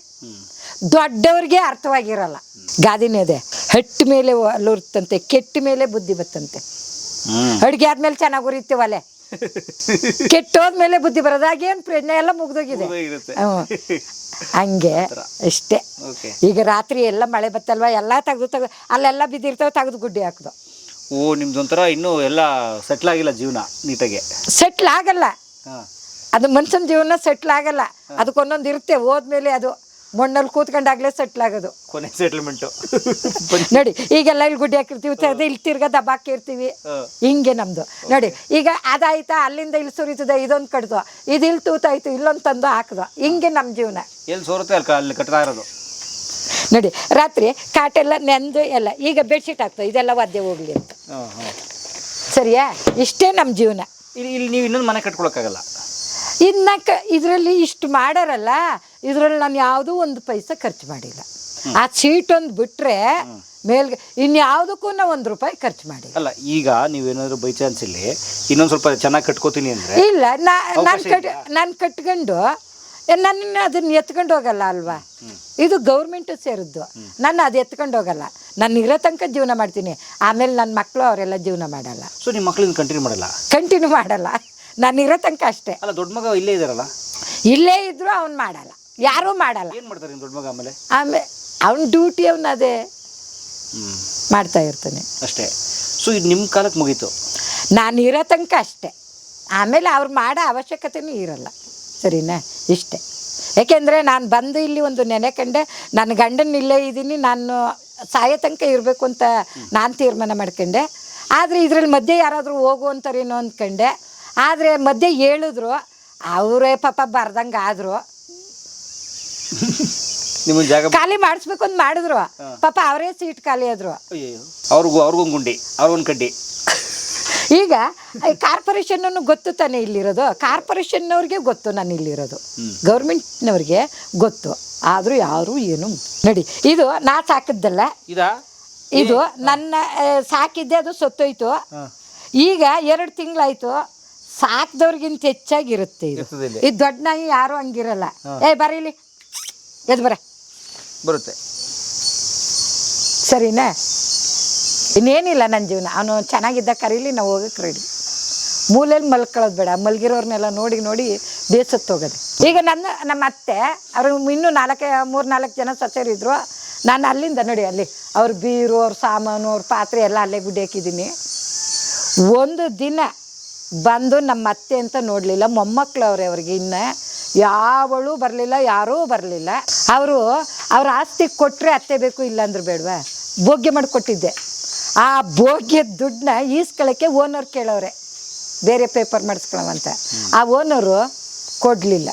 Speaker 1: ದೊಡ್ಡವ್ರಿಗೆ ಅರ್ಥವಾಗಿರಲ್ಲ. ಗಾದಿನೇ ಇದೆ ಹಟ್ಟ ಮೇಲೆ ಅಲ್ಲೂರ್ತಂತೆ ಕೆಟ್ಟ ಮೇಲೆ ಬುದ್ಧಿ ಬತ್ತಂತೆ. ಅಡುಗೆ ಆದ್ಮೇಲೆ ಚೆನ್ನಾಗಿ ಉರಿತೀವಲೆ ಕೆಟ್ಟೋದ್ಮೇಲೆ ಬುದ್ಧಿ ಬರೋದು. ಏನು ಪ್ರಜ್ಞೆ ಎಲ್ಲ ಮುಗ್ದೋಗಿದೆ.
Speaker 3: ಇರುತ್ತೆ
Speaker 1: ಹಂಗೆ ಇಷ್ಟೇ
Speaker 3: ಓಕೆ.
Speaker 1: ಈಗ ರಾತ್ರಿ ಎಲ್ಲ ಮಳೆ ಬತ್ತಲ್ವ? ಎಲ್ಲ ತೆಗ್ದು ತೆಗ್ದು ಅಲ್ಲೆಲ್ಲ ಬಿದ್ದಿರ್ತಾವೆ ತೆಗ್ದು ಗುಡ್ಡಿ ಹಾಕ್ದು.
Speaker 3: ಓ ನಿಮ್ದೊಂಥರ ಇನ್ನೂ ಎಲ್ಲ ಸೆಟ್ಲ್ ಆಗಿಲ್ಲ ಜೀವನ ನೀಟಾಗೆ?
Speaker 1: ಸೆಟ್ಲ್ ಆಗಲ್ಲ.
Speaker 3: ಹಾಂ.
Speaker 1: ಅದು ಮನುಷ್ಯನ ಜೀವನ ಸೆಟ್ಲ್ ಆಗಲ್ಲ. ಅದಕ್ಕೊಂದೊಂದು ಇರುತ್ತೆ. ಹೋದ್ಮೇಲೆ ಅದು ಮಣ್ಣಲ್ಲಿ ಕೂತ್ಕೊಂಡಾಗ್ಲೇ ಸೆಟ್ಲ್ ಆಗೋದು.
Speaker 3: ಕೊನೆ ಸೆಟ್ಲ್ಮೆಂಟು
Speaker 1: ನೋಡಿ ಈಗೆಲ್ಲ ಇಲ್ಲಿ ಗುಡ್ಡಿ ಹಾಕಿರ್ತೀವಿ ತೆಗೆದು ಇಲ್ಲಿ ತಿರ್ಗ ದಬ್ಬ ಹಾಕಿರ್ತೀವಿ. ಹಿಂಗೆ ನಮ್ಮದು ನೋಡಿ ಈಗ ಅದಾಯ್ತಾ ಅಲ್ಲಿಂದ ಇಲ್ಲಿ ಸುರಿತದೆ ಇದೊಂದು ಕಡ್ದು. ಇದು ಇಲ್ಲಿ ತೂತಾಯ್ತು ಇಲ್ಲೊಂದು ತಂದು ಹಾಕ್ದು. ಹಿಂಗೆ ನಮ್ಮ ಜೀವನ.
Speaker 3: ಎಲ್ಲಿ ಸೋರುತ್ತೆ ಅಲ್ಲಿ ಅಲ್ಲಿ ಕಟ್ತಾ ಇರೋದು?
Speaker 1: ನೋಡಿ ರಾತ್ರಿ ಕಾಟೆಲ್ಲ ನೆಂದು ಎಲ್ಲ ಈಗ ಬೆಡ್ಶೀಟ್ ಹಾಕ್ತದೆ ಇದೆಲ್ಲ ವಾದ್ಯ ಹೋಗ್ಲಿ ಅಂತ. ಸರಿಯಾ? ಇಷ್ಟೇ ನಮ್ಮ ಜೀವನ.
Speaker 3: ಇಲ್ಲಿ ಇಲ್ಲಿ ನೀವು ಇನ್ನೊಂದು ಮನೆ ಕಟ್ಕೊಳಕ್ಕಾಗಲ್ಲ.
Speaker 1: ಇನ್ನ ಕ ಇದರಲ್ಲಿ ಇಷ್ಟು ಮಾಡಾರಲ್ಲ ಇದರಲ್ಲಿ ನಾನು ಯಾವುದೂ ಒಂದು ಪೈಸೆ ಖರ್ಚು ಮಾಡಿಲ್ಲ. ಆ ಸೀಟೊಂದು ಬಿಟ್ಟರೆ ಮೇಲ್ಗೆ ಇನ್ಯಾವುದಕ್ಕೂ ನಾ ಒಂದು ರೂಪಾಯಿ ಖರ್ಚು ಮಾಡಿ
Speaker 3: ಅಲ್ಲ ಈಗ ನೀವೇನಾದ್ರು ಬೈ ಚಾನ್ಸ್ ಇಲ್ಲಿ ಇನ್ನೊಂದು ಸ್ವಲ್ಪ ಚೆನ್ನಾಗಿ ಕಟ್ಕೋತೀನಿ ಅಂದರೆ
Speaker 1: ಇಲ್ಲ ನಾನು ಕಟ್ ನಾನು ಕಟ್ಕೊಂಡು ನನ್ನ ಅದನ್ನ ಎತ್ಕೊಂಡು ಹೋಗಲ್ಲ ಅಲ್ವಾ? ಇದು ಗೌರ್ಮೆಂಟ್ ಸೇರಿದ್ದು. ನಾನು ಅದು ಎತ್ಕೊಂಡು ಹೋಗಲ್ಲ. ನಾನು ಇರೋ ತನಕ ಜೀವನ ಮಾಡ್ತೀನಿ. ಆಮೇಲೆ ನನ್ನ ಮಕ್ಕಳು ಅವರೆಲ್ಲ ಜೀವನ ಮಾಡಲ್ಲ.
Speaker 3: ಸೊ ನಿಮ್ಮ ಕಂಟಿನ್ಯೂ ಮಾಡಲ್ಲ?
Speaker 1: ಕಂಟಿನ್ಯೂ ಮಾಡಲ್ಲ. ನಾನು ಇರೋ ತನಕ ಅಷ್ಟೇ.
Speaker 3: ಅಲ್ಲ ದೊಡ್ಡ ಮಗ ಇಲ್ಲೇ ಇದಾರಲ್ಲ
Speaker 1: ಇಲ್ಲೇ ಇದ್ದರೂ ಅವ್ನು ಮಾಡಲ್ಲ. ಯಾರೂ ಮಾಡಲ್ಲ.
Speaker 3: ಏನು ಮಾಡ್ತಾರೆ ನಿಮ್ಮ ದೊಡ್ಡ ಮಗ ಆಮೇಲೆ?
Speaker 1: ಆಮೇಲೆ ಅವ್ನ ಡ್ಯೂಟಿ ಅವನು ಅದೇ ಮಾಡ್ತಾ ಇರ್ತಾನೆ.
Speaker 3: ಅಷ್ಟೇ. ಸೊ ಇದು ನಿಮ್ಮ ಕಾಲಕ್ಕೆ ಮುಗೀತು?
Speaker 1: ನಾನು ಇರೋ ತನಕ ಅಷ್ಟೇ. ಆಮೇಲೆ ಅವ್ರು ಮಾಡೋ ಅವಶ್ಯಕತೆನೂ ಇರಲ್ಲ. ಸರಿನಾ? ಇಷ್ಟೇ. ಯಾಕೆಂದರೆ ನಾನು ಬಂದು ಇಲ್ಲಿ ಒಂದು ನೆನೆ ಕಂಡೆ ನನ್ನ ಗಂಡನ ಇಲ್ಲೇ ಇದ್ದೀನಿ ನಾನು ಸಾಯೋ ತನಕ ಇರಬೇಕು ಅಂತ ನಾನು ತೀರ್ಮಾನ ಮಾಡ್ಕೊಂಡೆ. ಆದರೆ ಇದ್ರಲ್ಲಿ ಮಧ್ಯೆ ಯಾರಾದರೂ ಹೋಗು ಅಂತಾರೇನೋ ಅಂದ್ಕೊಂಡೆ. ಆದರೆ ಮಧ್ಯೆ ಹೇಳಿದ್ರು ಅವರೇ ಪಾಪ ಬರ್ದಂಗೆ ಆದರು
Speaker 3: ನಿಮ್ಮನ್ನ ಜಾಗ
Speaker 1: ಖಾಲಿ ಮಾಡಿಸ್ಬೇಕು ಅಂತ ಮಾಡಿದ್ರು. ಪಾಪ ಅವರೇ ಸೀಟ್ ಖಾಲಿ ಆದ್ರು.
Speaker 3: ಅವ್ರಿಗೂ ಅವ್ರಿಗೊಂದು ಗುಂಡಿ ಅವ್ರಿಗೊಂದು ಕಡ್ಡಿ.
Speaker 1: ಈಗ ಕಾರ್ಪೊರೇಷನ್ ಗೊತ್ತು ತಾನೇ ಇಲ್ಲಿರೋದು? ಕಾರ್ಪೊರೇಷನ್ನವ್ರಿಗೆ ಗೊತ್ತು ನಾನು ಇಲ್ಲಿರೋದು. ಗೌರ್ಮೆಂಟ್ನವ್ರಿಗೆ ಗೊತ್ತು. ಆದರೂ ಯಾರು ಏನು ನಡಿ. ಇದು ನಾ ಸಾಕಿದ್ದಲ್ಲ.
Speaker 3: ಇದಾ?
Speaker 1: ಇದು ನನ್ನ ಸಾಕಿದ್ದೆ ಅದು ಸತ್ತೋಯ್ತು. ಈಗ ಎರಡು ತಿಂಗಳಾಯ್ತು. ಸಾಕ್ದವ್ರಿಗಿಂತ ಹೆಚ್ಚಾಗಿರುತ್ತೆ ಇದು. ಇದು ದೊಡ್ಡ ನಾಯಿ ಯಾರು ಹಂಗಿರಲ್ಲ. ಏ ಬರೀಲಿ. ಎದ್ ಬರ.
Speaker 3: ಬರುತ್ತೆ.
Speaker 1: ಸರಿನಾ? ಇನ್ನೇನಿಲ್ಲ ನನ್ನ ಜೀವನ. ಅವನು ಚೆನ್ನಾಗಿದ್ದ ಕರೀಲಿ ನಾವು ಹೋಗಕ್ಕೆ ರೆಡಿ ಮೂಲೆಯಲ್ಲಿ ಮಲ್ಕೊಳ್ಳೋದು ಬೇಡ. ಮಲಗಿರೋರ್ನೆಲ್ಲ ನೋಡಿ ನೋಡಿ ಬೇಸತ್ತು ಹೋಗೋದು. ಈಗ ನನ್ನ ನಮ್ಮ ಅತ್ತೆ ಅವರು ಇನ್ನೂ ನಾಲ್ಕು ಮೂರು ನಾಲ್ಕು ಜನ ಸೊಸೆಯರಿದ್ರು ನಾನು ಅಲ್ಲಿಂದ ನೋಡಿ ಅಲ್ಲಿ ಅವ್ರ ಬೀರು ಅವ್ರ ಸಾಮಾನು ಅವ್ರ ಪಾತ್ರೆ ಎಲ್ಲ ಅಲ್ಲೇ ಗುಡ್ಡೆ ಹಾಕಿದ್ದೀನಿ. ಒಂದು ದಿನ ಬಂದು ನಮ್ಮ ಅತ್ತೆ ಅಂತ ನೋಡಲಿಲ್ಲ. ಮೊಮ್ಮಕ್ಕಳು ಅವ್ರೆ ಅವ್ರಿಗೆ ಇನ್ನು. ಯಾವಳು ಬರಲಿಲ್ಲ, ಯಾರೂ ಬರಲಿಲ್ಲ. ಅವರು ಅವ್ರ ಆಸ್ತಿ ಕೊಟ್ಟರೆ ಅತ್ತೆ ಬೇಕು ಇಲ್ಲಾಂದ್ರೆ ಬೇಡವಾ? ಭೋಗ್ಯ ಮಾಡಿಕೊಟ್ಟಿದ್ದೆ. ಆ ಭೋಗ್ಯ ದುಡ್ಡನ್ನ ಈಸ್ಕೊಳ್ಳೋಕ್ಕೆ ಓನರ್ ಕೇಳೋರೆ ಬೇರೆ ಪೇಪರ್ ಮಾಡಿಸ್ಕೊಳ್ಳೋವಂತ ಆ ಓನರು ಕೊಡಲಿಲ್ಲ.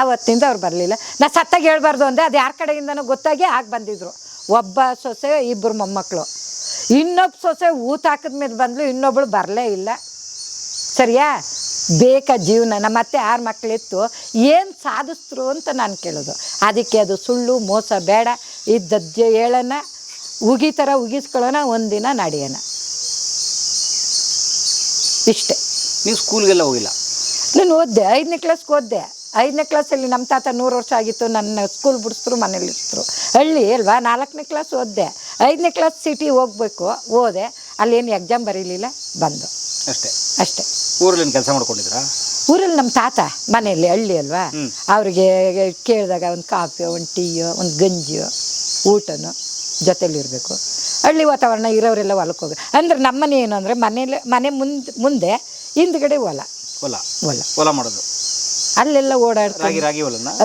Speaker 1: ಆವತ್ತಿಂದ ಅವ್ರು ಬರಲಿಲ್ಲ. ನಾ ಸತ್ತಾಗಿ ಹೇಳ್ಬಾರ್ದು ಅಂದರೆ ಅದು ಯಾರ ಕಡೆಯಿಂದನೂ ಗೊತ್ತಾಗಿ ಆಗ ಬಂದಿದ್ರು. ಒಬ್ಬ ಸೊಸೆ ಇಬ್ಬರು ಮೊಮ್ಮಕ್ಕಳು ಇನ್ನೊಬ್ಬ ಸೊಸೆ ಊತ ಹಾಕಿದ ಮೇಲೆ ಬಂದಳು ಇನ್ನೊಬ್ಬಳು ಬರಲೇ ಇಲ್ಲ. ಸರಿಯಾ? ಬೇಕಾ ಜೀವನ? ನಮ್ಮ ಅತ್ತೆ ಆರು ಮಕ್ಕಳಿತ್ತು ಏನು ಸಾಧಿಸ್ತರು ಅಂತ ನಾನು ಕೇಳೋದು. ಅದಕ್ಕೆ ಅದು ಸುಳ್ಳು ಮೋಸ ಬೇಡ. ಇದ್ದದ್ದು ಹೇಳೋಣ. ಉಗಿ ಥರ ಉಗಿಸ್ಕೊಳ್ಳೋಣ ಒಂದಿನ ನಡೆಯೋಣ. ಇಷ್ಟೇ.
Speaker 3: ನೀವು ಸ್ಕೂಲ್ಗೆಲ್ಲ ಹೋಗಿಲ್ಲ?
Speaker 1: ನಾನು ಓದಿದೆ ಐದನೇ ಕ್ಲಾಸ್ಗೆ ಓದ್ದೆ. ಐದನೇ ಕ್ಲಾಸಲ್ಲಿ ನಮ್ಮ ತಾತ ನೂರು ವರ್ಷ ಆಗಿತ್ತು. ನನ್ನ ಸ್ಕೂಲ್ ಬಿಡಿಸಿದ್ರು ಮನೇಲಿ ಇರ್ತರು ಹಳ್ಳಿ ಅಲ್ವಾ? ನಾಲ್ಕನೇ ಕ್ಲಾಸ್ ಓದ್ದೆ. ಐದನೇ ಕ್ಲಾಸ್ ಸಿಟಿ ಹೋಗಬೇಕು. ಓದೆ. ಅಲ್ಲೇನು ಎಕ್ಸಾಮ್ ಬರೀಲಿಲ್ಲ. ಬಂದು.
Speaker 3: ಅಷ್ಟೇ.
Speaker 1: ಅಷ್ಟೇ.
Speaker 3: ಊರಲ್ಲಿ ಕೆಲಸ ಮಾಡ್ಕೊಂಡಿದ್ರಾ
Speaker 1: ಊರಲ್ಲಿ ನಮ್ಮ ತಾತ ಮನೆಯಲ್ಲಿ ಹಳ್ಳಿ ಅಲ್ವಾ? ಅವ್ರಿಗೆ ಕೇಳಿದಾಗ ಒಂದು ಕಾಫಿ ಒಂದು ಟೀಯೋ ಒಂದು ಗಂಜಿಯೋ ಊಟನೋ ಜೊತೆಯಲ್ಲಿರಬೇಕು ಹಳ್ಳಿ ವಾತಾವರಣ ಇರೋರೆಲ್ಲ ಹೊಲಕ್ಕೆ ಹೋಗಿ ಅಂದ್ರೆ ನಮ್ಮನೆ ಏನು ಅಂದರೆ ಮನೇಲಿ ಮನೆ ಮುಂದೆ ಮುಂದೆ ಹಿಂದ್ಗಡೆ ಹೊಲ.
Speaker 3: ಹೊಲ.
Speaker 1: ಹೊಲ.
Speaker 3: ಹೊಲ ಮಾಡೋದು.
Speaker 1: ಅಲ್ಲೆಲ್ಲ ಓಡಾಡ್ತಾರೆ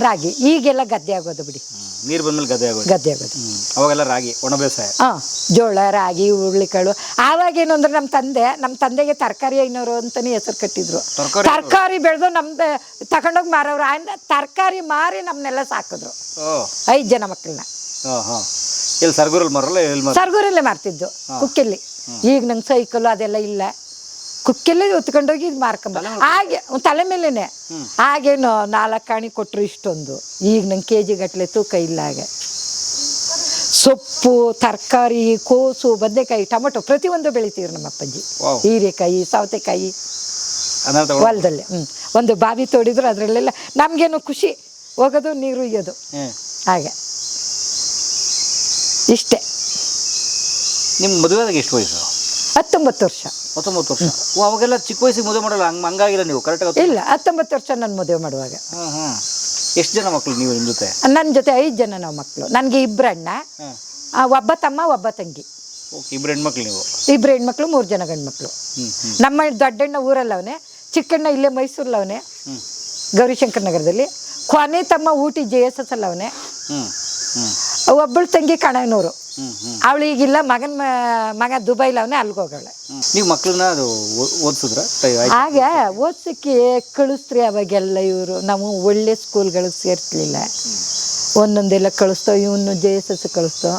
Speaker 3: ರಾಗಿ
Speaker 1: ಈಗೆಲ್ಲ ಗದ್ದೆ ಆಗೋದು ಬಿಡಿ.
Speaker 3: ನೀರು ಬಂದ್ಮೇಲೆ ಗದ್ದೆ ಆಗೋದು
Speaker 1: ಗದ್ದೆ ಆಗೋದು
Speaker 3: ಹ್ಮ್. ಅವಾಗೆಲ್ಲ ರಾಗಿ ಒಣ ಬೇಸಾಯ.
Speaker 1: ಹಾಂ ಜೋಳ ರಾಗಿ ಹುರುಳಿಕಾಳು. ಆವಾಗೇನು ಅಂದ್ರೆ ನಮ್ಮ ತಂದೆ ನಮ್ಮ ತಂದೆಗೆ ತರಕಾರಿ ಐನೋರು ಅಂತಾನೆ ಹೆಸರು ಕಟ್ಟಿದ್ರು.
Speaker 3: ತರಕಾರಿ?
Speaker 1: ತರಕಾರಿ ಬೆಳೆದು ನಮ್ದು ತಗೊಂಡೋಗಿ ಮಾರೋರು. ಆಯ್ತು ತರಕಾರಿ ಮಾರಿ ನಮ್ಮನ್ನೆಲ್ಲ ಸಾಕಿದ್ರು.
Speaker 3: ಓ.
Speaker 1: ಐದು ಜನ ಮಕ್ಕಳನ್ನ
Speaker 3: ಹಾಂ ಹಾಂ. ಎಲ್ಲಿ ಸರ್ಗೂರಲ್ಲಿ ಮಾರಲ್ಲ ಮಾರ
Speaker 1: ಸರ್ಗೂರಲ್ಲೇ ಮಾರ್ತಿದ್ದು ಕುಕ್ಕಿಲ್ಲಿ. ಈಗ ನಂಗೆ ಸೈಕಲ್ ಅದೆಲ್ಲ ಇಲ್ಲ. ಕುಕ್ಕೆಲ್ಲೇ ಹೊತ್ಕೊಂಡೋಗಿ ಮಾರ್ಕೊಂಬ ಹಾಗೆ ತಲೆ ಮೇಲೇನೆ. ಹಾಗೇನು ನಾಲ್ಕು ಕಾಣಿ ಕೊಟ್ಟರು ಇಷ್ಟೊಂದು. ಈಗ ನಂಗೆ ಕೆ ಜಿ ಗಟ್ಟಲೆ ತೂಕ ಇಲ್ಲ ಹಾಗೆ. ಸೊಪ್ಪು ತರಕಾರಿ ಕೋಸು ಬದನೆಕಾಯಿ ಟೊಮೊಟೊ ಪ್ರತಿಯೊಂದು ಬೆಳಿತೀವ್ರಿ ನಮ್ಮ ಅಪ್ಪಾಜಿ. ಹೀರೆಕಾಯಿ ಸೌತೆಕಾಯಿ. ಹೊಲದಲ್ಲಿ ಹ್ಞೂ ಒಂದು ಬಾವಿ ತೋಡಿದ್ರು ಅದರಲ್ಲೆಲ್ಲ ನಮಗೇನು ಖುಷಿ. ಹೋಗೋದು ನೀರು ಇಯ್ಯೋದು ಹಾಗೆ. ಇಷ್ಟೇ.
Speaker 3: ನಿಮ್ಮ ಮದುವೆದಾಗ ಎಷ್ಟು ವಯಸ್ಸು?
Speaker 1: ಹತ್ತೊಂಬತ್ತು ವರ್ಷ.
Speaker 3: ಹತ್ತೊಂಬತ್ತು ವರ್ಷ. ಓ ಅವಾಗೆಲ್ಲ ಚಿಕ್ಕ ವಯಸ್ಸಿಗೆ ಮದುವೆ ಮಾಡಲ್ಲ ಹಂಗೆ ಹಂಗಾಗಿಲ್ಲ ನೀವು ಕರೆಕ್ಟಾಗಿ
Speaker 1: ಇಲ್ಲ ಹತ್ತೊಂಬತ್ತು ವರ್ಷ ನಾನು ಮದುವೆ ಮಾಡುವಾಗ.
Speaker 3: ಹಾಂ ಹಾಂ. ಎಷ್ಟು ಜನ ಮಕ್ಕಳು ನೀವು ನಿಮ್ಮ ಜೊತೆ?
Speaker 1: ನನ್ನ ಜೊತೆ ಐದು ಜನ ನಾವು ಮಕ್ಕಳು ನನಗೆ ಇಬ್ಬರು ಅಣ್ಣ
Speaker 3: ಹಾಂ.
Speaker 1: ಆ, ಒಬ್ಬ ತಮ್ಮ ಒಬ್ಬ ತಂಗಿ.
Speaker 3: ಓಕೆ ಇಬ್ಬರು ಹೆಣ್ಮಕ್ಳು ನೀವು?
Speaker 1: ಇಬ್ಬರು ಹೆಣ್ಮಕ್ಳು ಮೂರು ಜನ ಗಂಡ್ಮಕ್ಳು.
Speaker 3: ಹ್ಞೂ ಹ್ಞೂ
Speaker 1: ನಮ್ಮ ದೊಡ್ಡಣ್ಣ ಊರಲ್ಲವನೇ ಚಿಕ್ಕಣ್ಣ ಇಲ್ಲೇ ಮೈಸೂರಲ್ಲವನೇ
Speaker 3: ಹ್ಞೂ
Speaker 1: ಗೌರಿಶಂಕರ್ ನಗರದಲ್ಲಿ. ಕೊನೆ ತಮ್ಮ ಊಟಿ ಜೆ ಎಸ್ ಎಸ್ ಅಲ್ಲವನೇ
Speaker 3: ಹ್ಞೂ ಹ್ಞೂ
Speaker 1: ಒಬ್ಬಳು ತಂಗಿ ಕಣನೂರು.
Speaker 3: ಹ್ಞೂ ಹ್ಞೂ
Speaker 1: ಅವಳು ಈಗಿಲ್ಲ ಮಗನ ಮಗ ಮಗ ದುಬೈಲವನೇ ಅಲ್ಲಿಗೆ ಹೋಗವಳೆ.
Speaker 3: ನೀವು ಮಕ್ಕಳನ್ನ ಅದು ಓದಿಸಿದ್ರ?
Speaker 1: ಆಗ ಓದ್ಸಕ್ಕೆ ಕಳಿಸ್ತ್ರಿ ಅವಾಗೆಲ್ಲ ಇವರು. ನಾವು ಒಳ್ಳೆ ಸ್ಕೂಲ್ಗಳಿಗೆ ಸೇರಿಸ್ಲಿಲ್ಲ. ಒಂದೊಂದೆಲ್ಲ ಕಳಿಸ್ತೋ ಇವನು ಜೆ ಎಸ್ ಎಸ್ ಕಳಿಸ್ತೋ.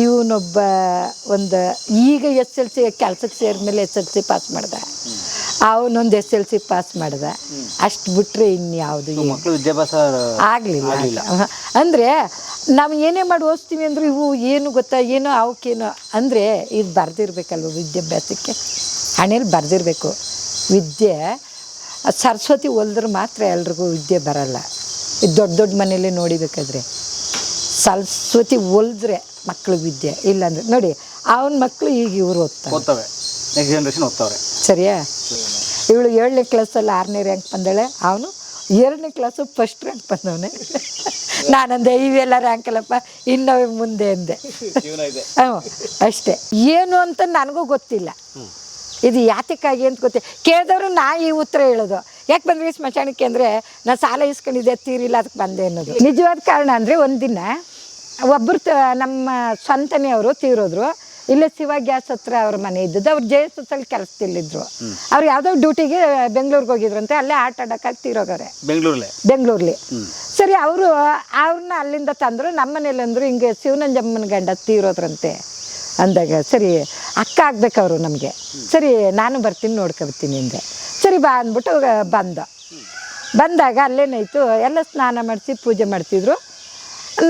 Speaker 1: ಇವನೊಬ್ಬ ಒಂದು ಈಗ ಎಸ್ ಎಲ್ ಸಿ ಕೆಲ್ಸಕ್ಕೆ ಸೇರಿದ್ಮೇಲೆ ಎಸ್ ಎಲ್ ಸಿ ಪಾಸ್ ಮಾಡ್ದ. ಅವನೊಂದು ಎಸ್ ಎಲ್ ಸಿ ಪಾಸ್ ಮಾಡ್ದ. ಅಷ್ಟು ಬಿಟ್ಟರೆ ಇನ್ಯಾವುದು
Speaker 3: ಮಕ್ಕಳು ವಿದ್ಯಾಭ್ಯಾಸ
Speaker 1: ಆಗಲಿಲ್ಲ. ಅಂದರೆ ನಾವು ಏನೇ ಮಾಡಿ ಓದ್ತೀವಿ ಅಂದ್ರೆ ಇವು ಏನು ಗೊತ್ತಾ ಏನೋ ಅವಕ್ಕೇನೋ ಅಂದರೆ ಇದು ಬರೆದಿರ್ಬೇಕಲ್ವ ವಿದ್ಯಾಭ್ಯಾಸಕ್ಕೆ? ಹಣೆಯಲ್ಲಿ ಬರೆದಿರ್ಬೇಕು. ವಿದ್ಯೆ ಸರಸ್ವತಿ ಒಲ್ದ್ರೆ ಮಾತ್ರ ಎಲ್ರಿಗೂ ವಿದ್ಯೆ ಬರಲ್ಲ. ಇದು ದೊಡ್ಡ ದೊಡ್ಡ ಮನೇಲಿ ನೋಡಿಬೇಕಾದ್ರೆ. ಸರಸ್ವತಿ ಒಲ್ದ್ರೆ ಮಕ್ಳಿಗೆ ವಿದ್ಯೆ ಇಲ್ಲಾಂದ್ರೆ ನೋಡಿ ಅವನ ಮಕ್ಕಳು ಈಗ ಇವರು ಓದ್ತಾರೆ
Speaker 3: ನೆಕ್ಸ್ಟ್ ಜನ್ರೇಷನ್ ಓದ್ತವ್ರೆ.
Speaker 1: ಸರಿಯಾ? ಇವಳು ಏಳನೇ ಕ್ಲಾಸಲ್ಲಿ ಆರನೇ ರ್ಯಾಂಕ್ ಬಂದಾಳೆ ಅವನು ಎರಡನೇ ಕ್ಲಾಸು ಫಸ್ಟ್ ರ್ಯಾಂಕ್ ಬಂದವನೇ. ನಾನಂದೆ ಇವೆಲ್ಲ ರ್ಯಾಂಕ್ ಅಲ್ಲಪ್ಪ ಇನ್ನೂ ಮುಂದೆ ಅಂದೆ. ಹ್ಞೂ ಅಷ್ಟೇ. ಏನು ಅಂತ ನನಗೂ ಗೊತ್ತಿಲ್ಲ. ಇದು ಯಾತಕ್ಕಾಗಿ ಅಂತ ಗೊತ್ತಿಲ್ಲ ಕೇಳಿದವರು ನಾ ಈ ಉತ್ತರ ಹೇಳೋದು. ಯಾಕೆ ಬಂದ್ರಿ ಸ್ಮಶಾನಕ್ಕೆ ಅಂದರೆ ನಾನು ಸಾಲ ಇಸ್ಕೊಂಡಿದ್ದೆ ತೀರಿಲ್ಲ ಅದಕ್ಕೆ ಬಂದೆ ಅನ್ನೋದು. ನಿಜವಾದ ಕಾರಣ ಅಂದರೆ ಒಂದಿನ ಒಬ್ಬರು ನಮ್ಮ ಸ್ವಂತನೇ ಅವರು ತೀರೋದ್ರು. ಇಲ್ಲೇ ಶಿವ ಗ್ಯಾಸ್ ಹತ್ರ ಅವ್ರ ಮನೆ ಇದ್ದದ್ದು. ಅವ್ರು ಜೆ ಎಸ್ ಎಸ್ ಅಲ್ಲಿ ಅವ್ರು ಯಾವುದೋ ಡ್ಯೂಟಿಗೆ ಬೆಂಗಳೂರಿಗೆ ಹೋಗಿದ್ರಂತೆ ಅಲ್ಲೇ ಆಟ ಆಡೋಕ್ಕಾಗಿ ತೀರೋಗವ್ರೆ.
Speaker 3: ಬೆಂಗಳೂರಲ್ಲೇ
Speaker 1: ಬೆಂಗಳೂರಲ್ಲಿ ಸರಿ ಅವರು ಅವ್ರನ್ನ ಅಲ್ಲಿಂದ ತಂದರು. ನಮ್ಮ ಮನೇಲಿ ಅಂದರು ಹಿಂಗೆ ಶಿವನಂಜಮ್ಮನ ಗಂಡ ತೀರೋದ್ರಂತೆ ಅಂದಾಗ ಸರಿ ಅಕ್ಕ ಆಗ್ಬೇಕು ಅವರು ನಮಗೆ. ಸರಿ ನಾನು ಬರ್ತೀನಿ ನೋಡ್ಕೊಬರ್ತೀನಿ ಹಿಂದೆ ಸರಿ ಬಾ ಅಂದ್ಬಿಟ್ಟು ಬಂದ. ಬಂದಾಗ ಅಲ್ಲೇನಾಯ್ತು ಎಲ್ಲ ಸ್ನಾನ ಮಾಡಿಸಿ ಪೂಜೆ ಮಾಡ್ತಿದ್ರು.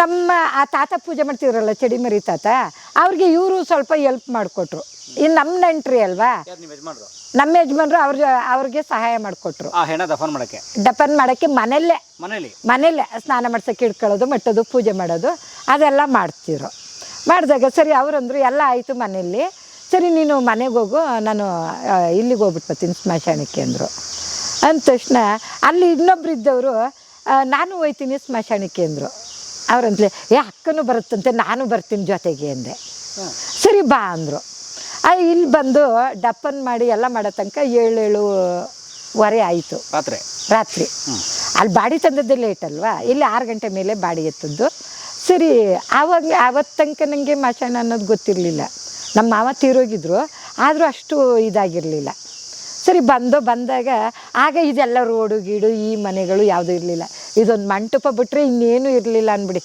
Speaker 1: ನಮ್ಮ ಆ ತಾತ ಪೂಜೆ ಮಾಡ್ತಿದ್ರಲ್ಲ ಚಡಿಮರಿ ತಾತ ಅವ್ರಿಗೆ ಇವರು ಸ್ವಲ್ಪ ಎಲ್ಪ್ ಮಾಡಿಕೊಟ್ರು. ಇನ್ನು ನಮ್ಮ ನೆಂಟ್ರಿ ಅಲ್ವಾ?
Speaker 3: ನಿಮ್ಮ ಯಜಮಾನ್ರು?
Speaker 1: ನಮ್ಮ ಯಜಮಾನ್ರು ಅವ್ರ ಅವ್ರಿಗೆ ಸಹಾಯ ಮಾಡಿಕೊಟ್ರು.
Speaker 3: ದಫನ್ ಹೆಣ ದಫನ್ ಮಾಡಕ್ಕೆ?
Speaker 1: ಮಾಡೋಕ್ಕೆ ಮನೆಯಲ್ಲೇ.
Speaker 3: ಮನೇಲಿ
Speaker 1: ಮನೇಲೇ ಸ್ನಾನ ಮಾಡ್ಸೋಕೆ ಇಟ್ಕೊಳ್ಳೋದು ಮಟ್ಟೋದು ಪೂಜೆ ಮಾಡೋದು ಅದೆಲ್ಲ ಮಾಡ್ತಿದ್ರು. ಮಾಡಿದಾಗ ಸರಿ ಅವರಂದ್ರು ಎಲ್ಲ ಆಯಿತು ಮನೆಯಲ್ಲಿ. ಸರಿ ನೀನು ಮನೆಗೆ ಹೋಗು ನಾನು ಇಲ್ಲಿಗೆ ಹೋಗ್ಬಿಟ್ಟು ಬರ್ತೀನಿ ಸ್ಮಶಾನಕ್ಕೆ ಅಂದರು. ಅಂದ ತಕ್ಷಣ ಅಲ್ಲಿ ಇನ್ನೊಬ್ರು ಇದ್ದವರು ನಾನು ಹೋಯ್ತೀನಿ ಸ್ಮಶಾನಕ್ಕೆ ಅಂದರು. ಅವ್ರಂತಲೇ ಏ ಅಕ್ಕನೂ ಬರುತ್ತಂತೆ ನಾನು ಬರ್ತೀನಿ ಜೊತೆಗೆ ಅಂದೆ. ಸರಿ ಬಾ ಅಂದರು. ಇಲ್ಲಿ ಬಂದು ಡಪ್ಪನ್ ಮಾಡಿ ಎಲ್ಲ ಮಾಡೋ ತನಕ ಏಳು ವರೆ ಆಯಿತು.
Speaker 3: ರಾತ್ರಿ.
Speaker 1: ರಾತ್ರಿ. ಅಲ್ಲಿ ಬಾಡಿ ತಂದದ್ದು ಲೇಟ್ ಅಲ್ವಾ? ಇಲ್ಲಿ ಆರು ಗಂಟೆ ಮೇಲೆ ಬಾಡಿ ಎತ್ತದ್ದು. ಸರಿ ಆವಾಗ ಆವತ್ತು ತನಕ ನನಗೆ ಮಶಾಣ ಅನ್ನೋದು ಗೊತ್ತಿರಲಿಲ್ಲ. ನಮ್ಮ ಮಾವ ತೀರೋಗಿದ್ರು ಆದರೂ ಅಷ್ಟು ಇದಾಗಿರಲಿಲ್ಲ. ಸರಿ ಬಂದು ಬಂದಾಗ ಆಗ ಇದೆಲ್ಲ ರೋಡು ಗೀಡು ಈ ಮನೆಗಳು ಯಾವುದೂ ಇರಲಿಲ್ಲ. ಇದೊಂದು ಮಂಟಪ ಬಿಟ್ಟರೆ ಇನ್ನೇನು ಇರಲಿಲ್ಲ ಅಂದ್ಬಿಡಿ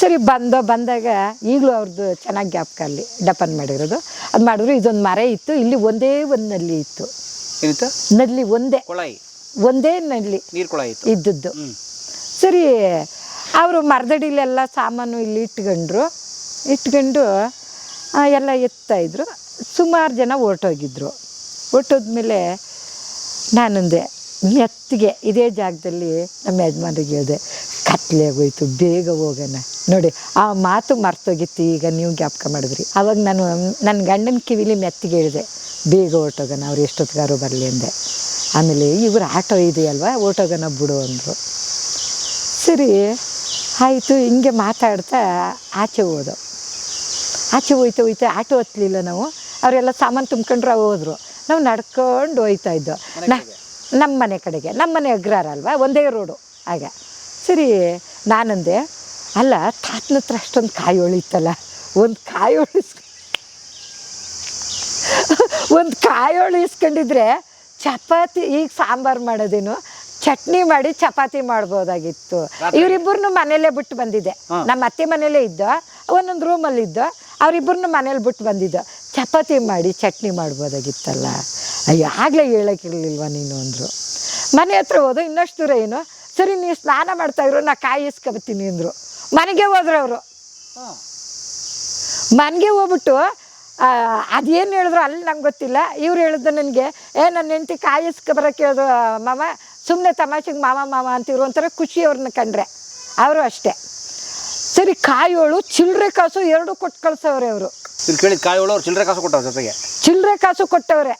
Speaker 1: ಸರಿ ಬಂದೋ ಬಂದಾಗ ಈಗಲೂ ಅವ್ರದ್ದು ಚೆನ್ನಾಗಿ ಗ್ಯಾಪ್ ಅಲ್ಲಿ ಡಪನ್ ಮಾಡಿರೋದು. ಅದು ಮಾಡಿದ್ರು ಇದೊಂದು ಮರ ಇತ್ತು ಇಲ್ಲಿ ಒಂದೇ ಒಂದು ನಲ್ಲಿ ಇತ್ತು. ನಲ್ಲಿ ಒಂದೇ. ಒಂದೇ ನಲ್ಲಿ ಇದ್ದದ್ದು. ಸರಿ ಅವರು ಮರದಡಿಲೆಲ್ಲ ಸಾಮಾನು ಇಲ್ಲಿ ಇಟ್ಕೊಂಡ್ರು. ಇಟ್ಕೊಂಡು ಎಲ್ಲ ಎತ್ತಾಯಿದ್ರು ಸುಮಾರು ಜನ ಹೊರ್ಟೋಗಿದ್ರು. ಹೊರಟೋದ್ಮೇಲೆ ನಾನಂದೆ ಮೆತ್ತಿಗೆ ಇದೇ ಜಾಗದಲ್ಲಿ ನಮ್ಮ ಯಜಮಾನ್ರಿಗೆ ಹೇಳಿದೆ, ಕತ್ಲೆ ಆಗೋಯ್ತು, ಬೇಗ ಹೋಗೋಣ. ನೋಡಿ, ಆ ಮಾತು ಮರ್ತೋಗಿತ್ತು, ಈಗ ನೀವು ಜ್ಞಾಪಕ ಮಾಡಿದ್ರಿ. ಅವಾಗ ನಾನು ನನ್ನ ಗಂಡನ ಕಿವಿಲಿ ಮೆತ್ತಿಗೆ ಹೇಳಿದೆ, ಬೇಗ ಹೊರ್ಟೋಗೋಣ, ಅವ್ರು ಎಷ್ಟೊತ್ತಿಗಾರು ಬರಲಿ ಅಂದೆ. ಆಮೇಲೆ, ಇವ್ರು ಆಟೋ ಇದೆಯಲ್ವಾ ಓಟೋಗೋಣ ಬಿಡು ಅಂದರು. ಸರಿ, ಆಯಿತು, ಹಿಂಗೆ ಮಾತಾಡ್ತಾ ಆಚೆ ಹೋದೋ. ಆಚೆ ಹೋಯ್ತಾ ಹೋಯ್ತಾ ಆಟೋ ಹತ್ತಲಿಲ್ಲ ನಾವು, ಅವರೆಲ್ಲ ಸಾಮಾನು ತುಂಬ್ಕೊಂಡ್ರೆ ಹೋದ್ರು. ನಾವು ನಡ್ಕೊಂಡು ಹೋಯ್ತಾ ಇದ್ದೋ. ನ ನಮ್ಮ ಮನೆ ಕಡೆಗೆ ನಮ್ಮ ಮನೆ ಅಗ್ರಾರ ಅಲ್ವಾ? ಒಂದೇ ರೋಡು ಆಗ ಸರಿ ನಾನಂದೆ ಅಲ್ಲ ತಾತನ ಹತ್ರ ಅಷ್ಟೊಂದು ಕಾಯೋಳು ಇತ್ತಲ್ಲ ಒಂದು ಕಾಯಿ ಇಸ್ ಒಂದು ಕಾಯಿ ಇಸ್ಕೊಂಡಿದ್ರೆ ಚಪಾತಿ ಈಗ ಸಾಂಬಾರು ಮಾಡೋದೇನು? ಚಟ್ನಿ ಮಾಡಿ ಚಪಾತಿ ಮಾಡ್ಬೋದಾಗಿತ್ತು. ಇವರಿಬ್ಬರನ್ನು ಮನೇಲೇ ಬಿಟ್ಟು ಬಂದಿದ್ದೆ. ನಮ್ಮ ಅತ್ತೆ ಮನೇಲೇ ಇದ್ದ ಒಂದೊಂದು ರೂಮಲ್ಲಿ ಇದ್ದ ಅವರಿಬ್ಬರನ್ನು ಮನೇಲಿ ಬಿಟ್ಟು ಬಂದಿದ್ದ. ಚಪಾತಿ ಮಾಡಿ ಚಟ್ನಿ ಮಾಡ್ಬೋದಾಗಿತ್ತಲ್ಲ. ಅಯ್ಯೋ ಆಗಲೇ ಹೇಳೋಕ್ಕಿರ್ಲಿಲ್ವ ನೀನು ಅಂದರು. ಮನೆ ಹತ್ರ ಹೋದು ಇನ್ನಷ್ಟು ದೂರ ಏನು? ಸರಿ ನೀವು ಸ್ನಾನ ಮಾಡ್ತಾ ಇದ್ರು ನಾ ಕಾಯಿ ಇಸ್ಕೊಬತ್ತೀನಿ ಅಂದರು. ಮನೆಗೆ ಹೋದ್ರು ಅವರು. ಮನೆಗೆ ಹೋಗ್ಬಿಟ್ಟು ಅದೇನು ಹೇಳಿದ್ರು ಅಲ್ಲಿ ನಂಗೆ ಗೊತ್ತಿಲ್ಲ. ಇವ್ರು ಹೇಳಿದ್ರು ನನಗೆ ಏ ನನ್ನ ಹೆಂಡತಿ ಕಾಯಿಸ್ಕ ಬರೋಕ್ಕೆ ಹೇಳಿದ್ರು ಮಾಮ. ಸುಮ್ಮನೆ ತಮಾಷೆಗೆ ಮಾಮ ಮಾಮ ಅಂತಿದ್ರು ಒಂಥರ ಖುಷಿ ಅವ್ರನ್ನ ಕಂಡ್ರೆ. ಅವರು ಅಷ್ಟೇ. ಸರಿ ಕಾಯೋಳು ಚಿಲ್ಲರೆ ಕಾಸು ಎರಡು ಕೊಟ್ಟು ಕಳ್ಸವ್ರೆ ಅವರು.
Speaker 3: ಕೇಳಿದ ಕಾಯೋಳು ಅವ್ರು ಚಿಲ್ಲರೆ ಕಾಸು ಕೊಟ್ಟವ್ರ ಜೊತೆಗೆ?
Speaker 1: ಚಿಲ್ಲರೆ ಕಾಸು ಕೊಟ್ಟವ್ರೆ.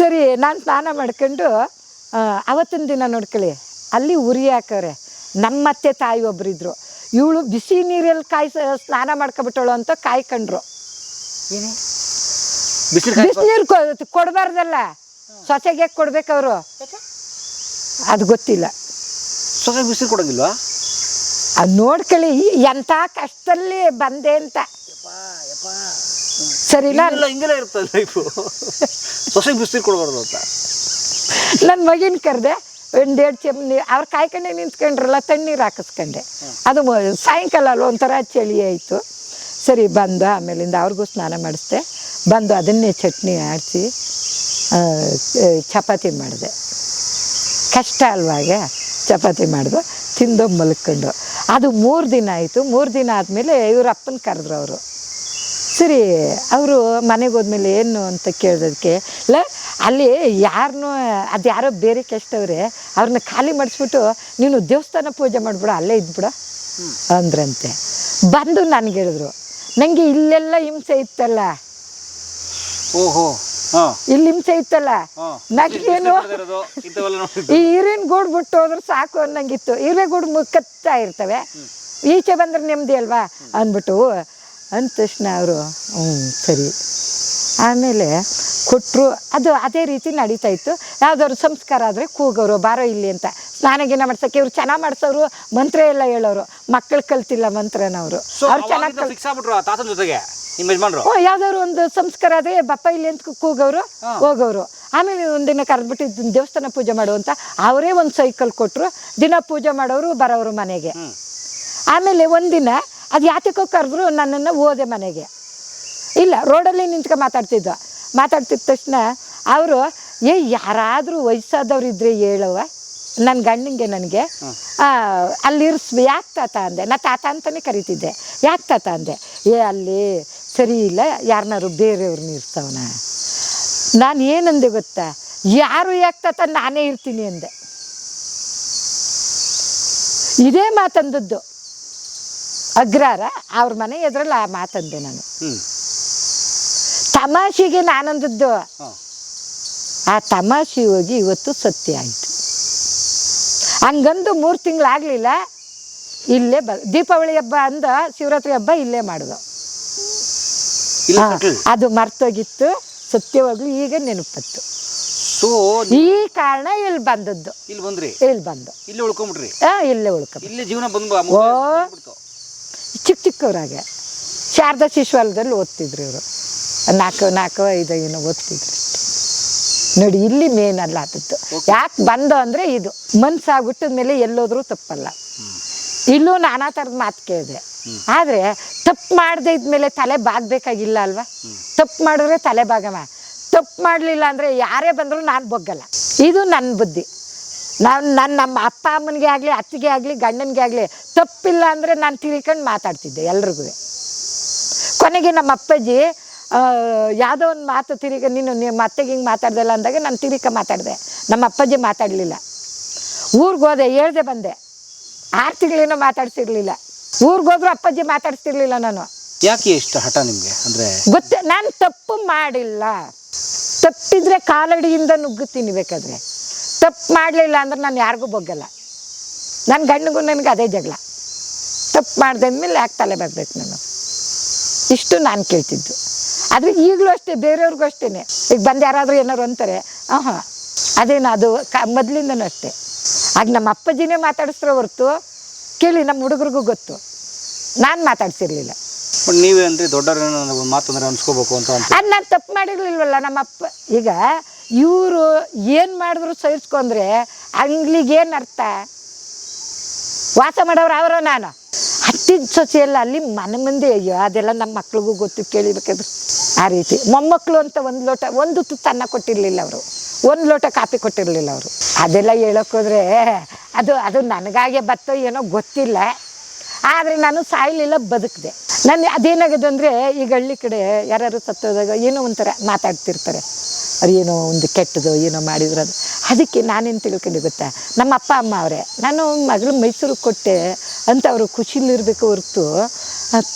Speaker 1: ಸರಿ ನಾನು ಸ್ನಾನ ಮಾಡ್ಕೊಂಡು ಅವತ್ತಿನ ದಿನ ನೋಡ್ಕೊಳ್ಳಿ. ಅಲ್ಲಿ ಉರಿ ಹಾಕವ್ರೆ. ನಮ್ಮತ್ತೆ ತಾಯಿ ಒಬ್ಬರಿದ್ರು ಇವಳು ಬಿಸಿ ನೀರಲ್ಲಿ ಕಾಯಿ ಸ್ನಾನ ಮಾಡ್ಕೊಬಿಟ್ಟಳು ಅಂತ ಕಾಯ್ಕೊಂಡ್ರು.
Speaker 3: ಬಿಸಿ ನೀರು
Speaker 1: ಬಿಸಿನೀರು ಕೊಡಬಾರ್ದಲ್ಲ. ಸೊಸೆಗೆ ಕೊಡ್ಬೇಕು ಅವರು. ಅದು ಗೊತ್ತಿಲ್ಲ.
Speaker 3: ಸೊಸೆ ಬಿಸಿ ಕೊಡೋಂಗಿಲ್ವಾ?
Speaker 1: ಅದು ನೋಡ್ಕೊಳ್ಳಿ ಎಂಥ ಕಷ್ಟದಲ್ಲಿ ಬಂದೆ ಅಂತ. ಸರಿನಾ
Speaker 3: ಹಿಂಗೆಲ್ಲ ಹಿಂಗೆಲ್ಲ ಇರ್ತದೆ ಲೈಫು ಸೊಸೆಗೆ ಬಿಸಿಲು ಕೊಡಬಾರ್ದು ಅಂತ.
Speaker 1: ನನ್ನ ಮಗಿನ ಕರೆದೆ ಒಂದೆರಡು ಚೆಮ್ ಚಮ್ ಅವ್ರು ಕಾಯ್ಕೊಂಡೆ ನಿಂತ್ಕೊಂಡ್ರಲ್ಲ ತಣ್ಣೀರು ಹಾಕಿಸ್ಕೊಂಡೆ. ಅದು ಸಾಯಂಕಾಲ ಅಲ್ಲ ಒಂಥರ ಚಳಿ ಆಯಿತು. ಸರಿ ಬಂದು ಆಮೇಲಿಂದ ಅವ್ರಿಗೂ ಸ್ನಾನ ಮಾಡಿಸ್ದೆ. ಬಂದು ಅದನ್ನೇ ಚಟ್ನಿ ಆಡಿಸಿ ಚಪಾತಿ ಮಾಡಿದೆ. ಕಷ್ಟ ಅಲ್ವಾಗೆ ಚಪಾತಿ ಮಾಡಿದು ತಿಂದು ಮಲ್ಕೊಂಡು. ಅದು ಮೂರು ದಿನ ಆಯಿತು. ಮೂರು ದಿನ ಆದಮೇಲೆ ಇವ್ರ ಅಪ್ಪನ ಕರೆದ್ರು ಅವರು. ಸರಿ ಅವರು ಮನೆಗೆ ಹೋದ್ಮೇಲೆ ಏನು ಅಂತ ಕೇಳಿದಕ್ಕೆ ಇಲ್ಲ ಅಲ್ಲಿ ಯಾರನ್ನೂ ಅದು ಯಾರೋ ಬೇರೆ ಕೆಷ್ಟವ್ರೆ ಅವ್ರನ್ನ ಖಾಲಿ ಮಾಡಿಸ್ಬಿಟ್ಟು ನೀನು ದೇವಸ್ಥಾನ ಪೂಜೆ ಮಾಡಿಬಿಡ ಅಲ್ಲೇ ಇದ್ಬಿಡ ಅಂದ್ರಂತೆ. ಬಂದು ನನಗೆ ಹೇಳಿದ್ರು ನನಗೆ ಇಲ್ಲೆಲ್ಲ ಹಿಂಸೆ ಇತ್ತಲ್ಲ.
Speaker 3: ಓಹೋ ಹಾ.
Speaker 1: ಇಲ್ಲಿ ಹಿಂಸೆ ಇತ್ತಲ್ಲ. ನನಗೇನು ಈ ಈರಿನ ಗೂಡು ಬಿಟ್ಟು ಹೋದ್ರೆ ಸಾಕು ಅನ್ನಂಗಿತ್ತು. ಈರೇ ಗೂಡು ಕತ್ತಾ ಇರ್ತವೆ. ಈಚೆ ಬಂದ್ರೆ ನೆಮ್ಮದಿ ಅಲ್ವಾ ಅಂದ್ಬಿಟ್ಟು ಅಂದ ತಕ್ಷಣ ಅವರು ಹ್ಞೂ ಸರಿ. ಆಮೇಲೆ ಕೊಟ್ಟರು ಅದು ಅದೇ ರೀತಿ ನಡೀತಾ ಇತ್ತು. ಯಾವುದಾದ್ರು ಸಂಸ್ಕಾರ ಆದರೆ ಕೂಗೋರು ಬಾರೋ ಇಲ್ಲಿ ಅಂತ. ಸ್ನಾನ ಗೀನ ಮಾಡ್ಸೋಕೆ ಇವ್ರು ಚೆನ್ನಾಗಿ ಮಾಡ್ಸೋರು ಮಂತ್ರ ಎಲ್ಲ ಹೇಳೋರು. ಮಕ್ಕಳು ಕಲ್ತಿಲ್ಲ ಮಂತ್ರನವರು. ಅವ್ರು ಚೆನ್ನಾಗಿ ಹ್ಞೂ ಯಾವ್ದಾದ್ರು ಒಂದು ಸಂಸ್ಕಾರ ಆದರೆ ಬಪ್ಪ ಇಲ್ಲಿ ಅಂತ ಕೂಗೋರು ಹೋಗೋರು. ಆಮೇಲೆ ಒಂದಿನ ಕರೆದ್ಬಿಟ್ಟು ದೇವಸ್ಥಾನ ಪೂಜೆ ಮಾಡುವಂತ ಅವರೇ ಒಂದು ಸೈಕಲ್ ಕೊಟ್ಟರು ದಿನ ಪೂಜೆ ಮಾಡೋರು ಬರೋರು ಮನೆಗೆ. ಆಮೇಲೆ ಒಂದಿನ ಅದು ಯಾತಕ್ಕೂ ಕರೆದ್ರು ನನ್ನನ್ನು ಓದೆ ಮನೆಗೆ. ಇಲ್ಲ ರೋಡಲ್ಲಿ ನಿಂತ್ಕೊ ಮಾತಾಡ್ತಿದ್ದ. ಮಾತಾಡ್ತಿದ್ದ ತಕ್ಷಣ ಅವರು ಏ ಯಾರಾದರೂ ವಯಸ್ಸಾದವ್ರು ಇದ್ರೆ ಹೇಳುವ ನನ್ನ ಗಂಡನಿಗೆ ನನಗೆ ಅಲ್ಲಿ ಇರಿಸ್ ಯಾಕೆ ತಾತ ಅಂದೆ. ನಾ ತಾತ ಅಂತಲೇ ಕರಿತಿದ್ದೆ. ಯಾಕೆ ತಾತ ಅಂದೆ. ಏ ಅಲ್ಲಿ ಸರಿ ಇಲ್ಲ. ಯಾರನ್ನಾರು ಬೇರೆಯವ್ರನ್ನ ಇರ್ತಾವನ. ನಾನು ಏನಂದೆ ಗೊತ್ತಾ? ಯಾರು ಯಾಕೆ ತಾತ ನಾನೇ ಇರ್ತೀನಿ ಅಂದೆ. ಇದೇ ಮಾತಂದದ್ದು. ಅಗ್ರಾರ ಅವ್ರ ಮನೆ ಎದುರಲ್ಲಿ ಆ ಮಾತಂದೆ ನಾನು. ತಮಾಷೆಗೆ ನಾನಂದದ್ದು ಆ ತಮಾಷೆ ಹೋಗಿ ಇವತ್ತು ಸತ್ಯ ಆಯಿತು. ಹಂಗಂದು ಮೂರು ತಿಂಗಳಾಗಲಿಲ್ಲ ಇಲ್ಲೇ ಬ ದೀಪಾವಳಿ ಹಬ್ಬ ಅಂದ ಶಿವರಾತ್ರಿ ಹಬ್ಬ ಇಲ್ಲೇ ಮಾಡಿದ. ಅದು ಮರ್ತೋಗಿತ್ತು ಸತ್ಯವಾಗ್ಲೂ ಈಗ ನೆನಪತ್ತು.
Speaker 3: ಸೊ
Speaker 1: ಈ ಕಾರಣ ಇಲ್ಲಿ ಬಂದದ್ದು.
Speaker 3: ಇಲ್ಲಿ ಬಂದ್ರಿ?
Speaker 1: ಇಲ್ಲಿ ಬಂದು.
Speaker 3: ಇಲ್ಲಿ ಉಳ್ಕೊಂಬಿಟ್ರಿ?
Speaker 1: ಇಲ್ಲೇ ಉಳ್ಕ.
Speaker 3: ಇಲ್ಲಿ ಜೀವನ
Speaker 1: ಬಂದ್ಬಿಡ್ತು. ಚಿಕ್ಕ ಚಿಕ್ಕವರಾಗೆ. ಶಾರದಾ ಶಿಶುವಾಲದಲ್ಲಿ ಓದ್ತಿದ್ರು ಇವರು. ನಾಲ್ಕು ನಾಲ್ಕು ಐದು ಏನೋ ಓದ್ತಿದ್ರು. ನೋಡಿ ಇಲ್ಲಿ ಮೇನ್ ಅಲ್ಲ ಆದದ್ದು ಯಾಕೆ ಬಂದು ಅಂದರೆ ಇದು ಮನ್ಸಾಗ್ಬಿಟ್ಟದ ಮೇಲೆ ಎಲ್ಲೋದ್ರೂ ತಪ್ಪಲ್ಲ. ಇಲ್ಲೂ ನಾನಾ ಥರದ ಮಾತು ಕೇಳಿದೆ. ಆದರೆ ತಪ್ಪು ಮಾಡದೇ ಇದ್ಮೇಲೆ ತಲೆ ಬಾಗಬೇಕಾಗಿಲ್ಲ ಅಲ್ವಾ? ತಪ್ಪು ಮಾಡಿದ್ರೆ ತಲೆ ಬಾಗಮ್ಮ. ತಪ್ಪು ಮಾಡಲಿಲ್ಲ ಅಂದರೆ ಯಾರೇ ಬಂದರೂ ನಾನು ಬಗ್ಗಲ್ಲ. ಇದು ನನ್ನ ಬುದ್ಧಿ. ನಾನು ನನ್ನ ನಮ್ಮ ಅಪ್ಪ ಅಮ್ಮನಿಗೆ ಆಗಲಿ ಅತ್ತಿಗೆ ಆಗಲಿ ಗಂಡನಿಗೆ ಆಗಲಿ ತಪ್ಪಿಲ್ಲ ಅಂದರೆ ನಾನು ತಿಳ್ಕೊಂಡು ಮಾತಾಡ್ತಿದ್ದೆ ಎಲ್ರಿಗೂ. ಕೊನೆಗೆ ನಮ್ಮ ಅಪ್ಪಾಜಿ ಯಾವುದೋ ಒಂದು ಮಾತು ತಿರುಗ ನೀನು ನಿಮ್ಮ ಅತ್ತೆಗೆ ಹಿಂಗೆ ಮಾತಾಡ್ದಲ್ಲ ಅಂದಾಗ ನಾನು ತಿರುಕ ಮಾತಾಡಿದೆ. ನಮ್ಮ ಅಪ್ಪಾಜಿ ಮಾತಾಡಲಿಲ್ಲ. ಊರಿಗೆ ಹೋದೆ ಹೇಳ್ದೆ ಬಂದೆ. ಆರು ತಿಂಗಳೇನೋ ಮಾತಾಡ್ಸಿರ್ಲಿಲ್ಲ. ಊರಿಗೆ ಹೋದ್ರು ಅಪ್ಪಾಜಿ ಮಾತಾಡ್ಸ್ತಿರ್ಲಿಲ್ಲ ನಾನು.
Speaker 3: ಯಾಕೆ ಇಷ್ಟು ಹಠ ನಿಮಗೆ? ಅಂದರೆ
Speaker 1: ಗೊತ್ತೇ ನಾನು ತಪ್ಪು ಮಾಡಿಲ್ಲ. ತಪ್ಪಿದ್ರೆ ಕಾಲಡಿಯಿಂದ ನುಗ್ಗುತ್ತೀನಿ ಬೇಕಾದ್ರೆ ತಪ್ಪು ಮಾಡಲಿಲ್ಲ ಅಂದ್ರೆ ನಾನು ಯಾರಿಗೂ ಬಗ್ಗಲ್ಲ. ನನ್ನ ಗಂಡಗೂ ನನಗೆ ಅದೇ ಜಗಳ. ತಪ್ಪು ಮಾಡ್ದಂದ್ಮೇಲೆ ಯಾಕೆ ತಲೆ ಬರಬೇಕು ನಾನು? ಇಷ್ಟು ನಾನು ಕೇಳ್ತಿದ್ದು. ಆದರೆ ಈಗಲೂ ಅಷ್ಟೇ ಬೇರೆಯವ್ರಿಗೂ ಅಷ್ಟೇ ಈಗ ಬಂದು ಯಾರಾದರೂ ಏನಾರು ಅಂತಾರೆ ಹಾಂ ಅದೇನು ಅದು ಕ ಮೊದಲಿಂದನೂ ಅಷ್ಟೇ. ಆಗ ನಮ್ಮ ಅಪ್ಪಾಜಿನೇ ಮಾತಾಡಿಸ್ರೋ ಹೊರ್ತು ಕೇಳಿ ನಮ್ಮ ಹುಡುಗರಿಗೂ ಗೊತ್ತು. ನಾನು ಮಾತಾಡ್ಸಿರ್ಲಿಲ್ಲ.
Speaker 3: ನೀವೇನು ನೀವೇ ಅಂದ್ರೆ ದೊಡ್ಡವ್ರ ಮಾತಂದ್ರೆ ಅನ್ಸ್ಕೋಬೇಕು ಅಂತ ಅಂತ
Speaker 1: ಅದು ನಾನು ತಪ್ಪು ಮಾಡಿರ್ಲಿಲ್ವಲ್ಲ ನಮ್ಮ ಅಪ್ಪ. ಈಗ ಇವರು ಏನು ಮಾಡಿದ್ರು ಸಹಿಸ್ಕೊಂಡ್ರೆ ಅಂಗ್ಲಿಗೇನು ಅರ್ಥ? ವಾಸ ಮಾಡೋರು ಅವರ ನಾನು. ಹತ್ತಿದ ಸೊಸೆಯಲ್ಲ ಅಲ್ಲಿ ಮನೆ ಮಂದಿ, ಅಯ್ಯೋ, ಅದೆಲ್ಲ ನಮ್ಮ ಮಕ್ಳಿಗೂ ಗೊತ್ತು, ಕೇಳಿಬೇಕಾದ್ರು. ಆ ರೀತಿ. ಮೊಮ್ಮಕ್ಕಳು ಅಂತ ಒಂದು ಲೋಟ, ಒಂದು ತುತ್ತು ಅನ್ನ ಕೊಟ್ಟಿರಲಿಲ್ಲ ಅವರು. ಒಂದು ಲೋಟ ಕಾಫಿ ಕೊಟ್ಟಿರಲಿಲ್ಲ ಅವರು. ಅದೆಲ್ಲ ಹೇಳೋಕ್ಕೋದ್ರೆ ಅದು ಅದು ನನಗಾಗೆ ಬತ್ತೋ ಏನೋ ಗೊತ್ತಿಲ್ಲ. ಆದರೆ ನಾನು ಸಾಯಲಿಲ್ಲ, ಬದುಕಿದೆ. ನನ್ನ ಅದೇನಾಗಿದೆ ಅಂದರೆ, ಈಗ ಹಳ್ಳಿ ಕಡೆ ಯಾರು ಸತ್ತೋದಾಗ ಏನೋ ಒಂಥರ ಮಾತಾಡ್ತಿರ್ತಾರೆ. ಅವ್ರು ಏನೋ ಒಂದು ಕೆಟ್ಟದು ಏನೋ ಮಾಡಿದ್ರು ಅದು. ಅದಕ್ಕೆ ನಾನೇನು ತಿಳ್ಕೊಂಡು ಗೊತ್ತಾ? ನಮ್ಮ ಅಪ್ಪ ಅಮ್ಮ ಅವರೇ ನಾನು ಮಗಳು ಮೈಸೂರಿಗೆ ಕೊಟ್ಟೆ ಅಂತ ಅವರು ಖುಷಿಲಿರಬೇಕು ಹೊರ್ತು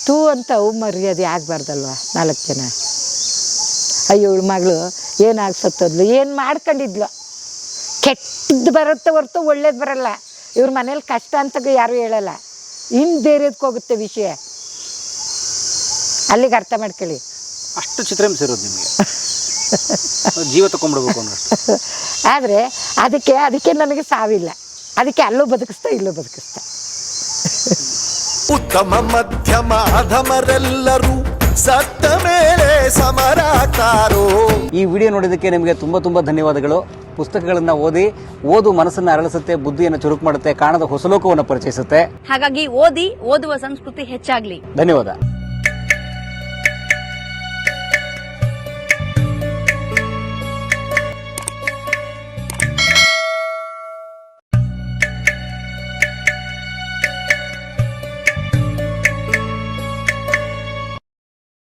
Speaker 1: ತೂ ಅಂತ ಅವು ಮರ್ಯಾದೆ ಆಗಬಾರ್ದಲ್ವ ನಾಲ್ಕು ಜನ? ಅಯ್ಯೋ ಇವಳು ಮಗಳು ಏನಾಗಿ ಸತ್ತೋದ್ಲು ಏನು ಮಾಡ್ಕೊಂಡಿದ್ಲು? ಕೆಟ್ಟದ್ದು ಬರುತ್ತೆ ಹೊರ್ತು ಒಳ್ಳೇದು ಬರಲ್ಲ. ಇವ್ರ ಮನೇಲಿ ಕಷ್ಟ ಅಂತ ಯಾರೂ ಹೇಳಲ್ಲ. ಇನ್ನು ಬೇರೆದಕ್ಕೆ ಹೋಗುತ್ತೆ ವಿಷಯ. ಅಲ್ಲಿಗೆ ಅರ್ಥ ಮಾಡ್ಕೊಳ್ಳಿ.
Speaker 3: ಅಷ್ಟು ಚಿತ್ರಾಂಶ ಇರೋದು ನಿಮಗೆ. ಜೀವ ತಗೊಂಡ್ಬಿಡ್ಬೇಕು ಅನ್ನೋಷ್ಟು.
Speaker 1: ಆದರೆ ಅದಕ್ಕೆ ಅದಕ್ಕೆ ನನಗೆ ಸಾವಿಲ್ಲ. ಅದಕ್ಕೆ ಅಲ್ಲೂ ಬದುಕಿಸ್ತಾ ಇಲ್ಲೂ ಬದುಕಿಸ್ತಾ.
Speaker 4: ಉತ್ತಮ ಮಧ್ಯಮ ಅಧಮರೆಲ್ಲರೂ ಸತ್ತ ಮೇಲೆ ಸಮರಾಗ್ತಾರೋ?
Speaker 3: ಈ ವಿಡಿಯೋ ನೋಡಿದಕ್ಕೆ ನಿಮಗೆ ತುಂಬ ತುಂಬ ಧನ್ಯವಾದಗಳು. ಪುಸ್ತಕಗಳನ್ನು ಓದಿ ಓದು ಮನಸ್ಸನ್ನ ಅರಳಿಸುತ್ತೆ ಬುದ್ಧಿಯನ್ನು ಚುರುಕು ಮಾಡುತ್ತೆ ಕಾಣದ ಹೊಸಲೋಕವನ್ನು ಪರಿಚಯಿಸುತ್ತೆ.
Speaker 5: ಹಾಗಾಗಿ ಓದಿ ಓದುವ ಸಂಸ್ಕೃತಿ ಹೆಚ್ಚಾಗ್ಲಿ.
Speaker 3: ಧನ್ಯವಾದ.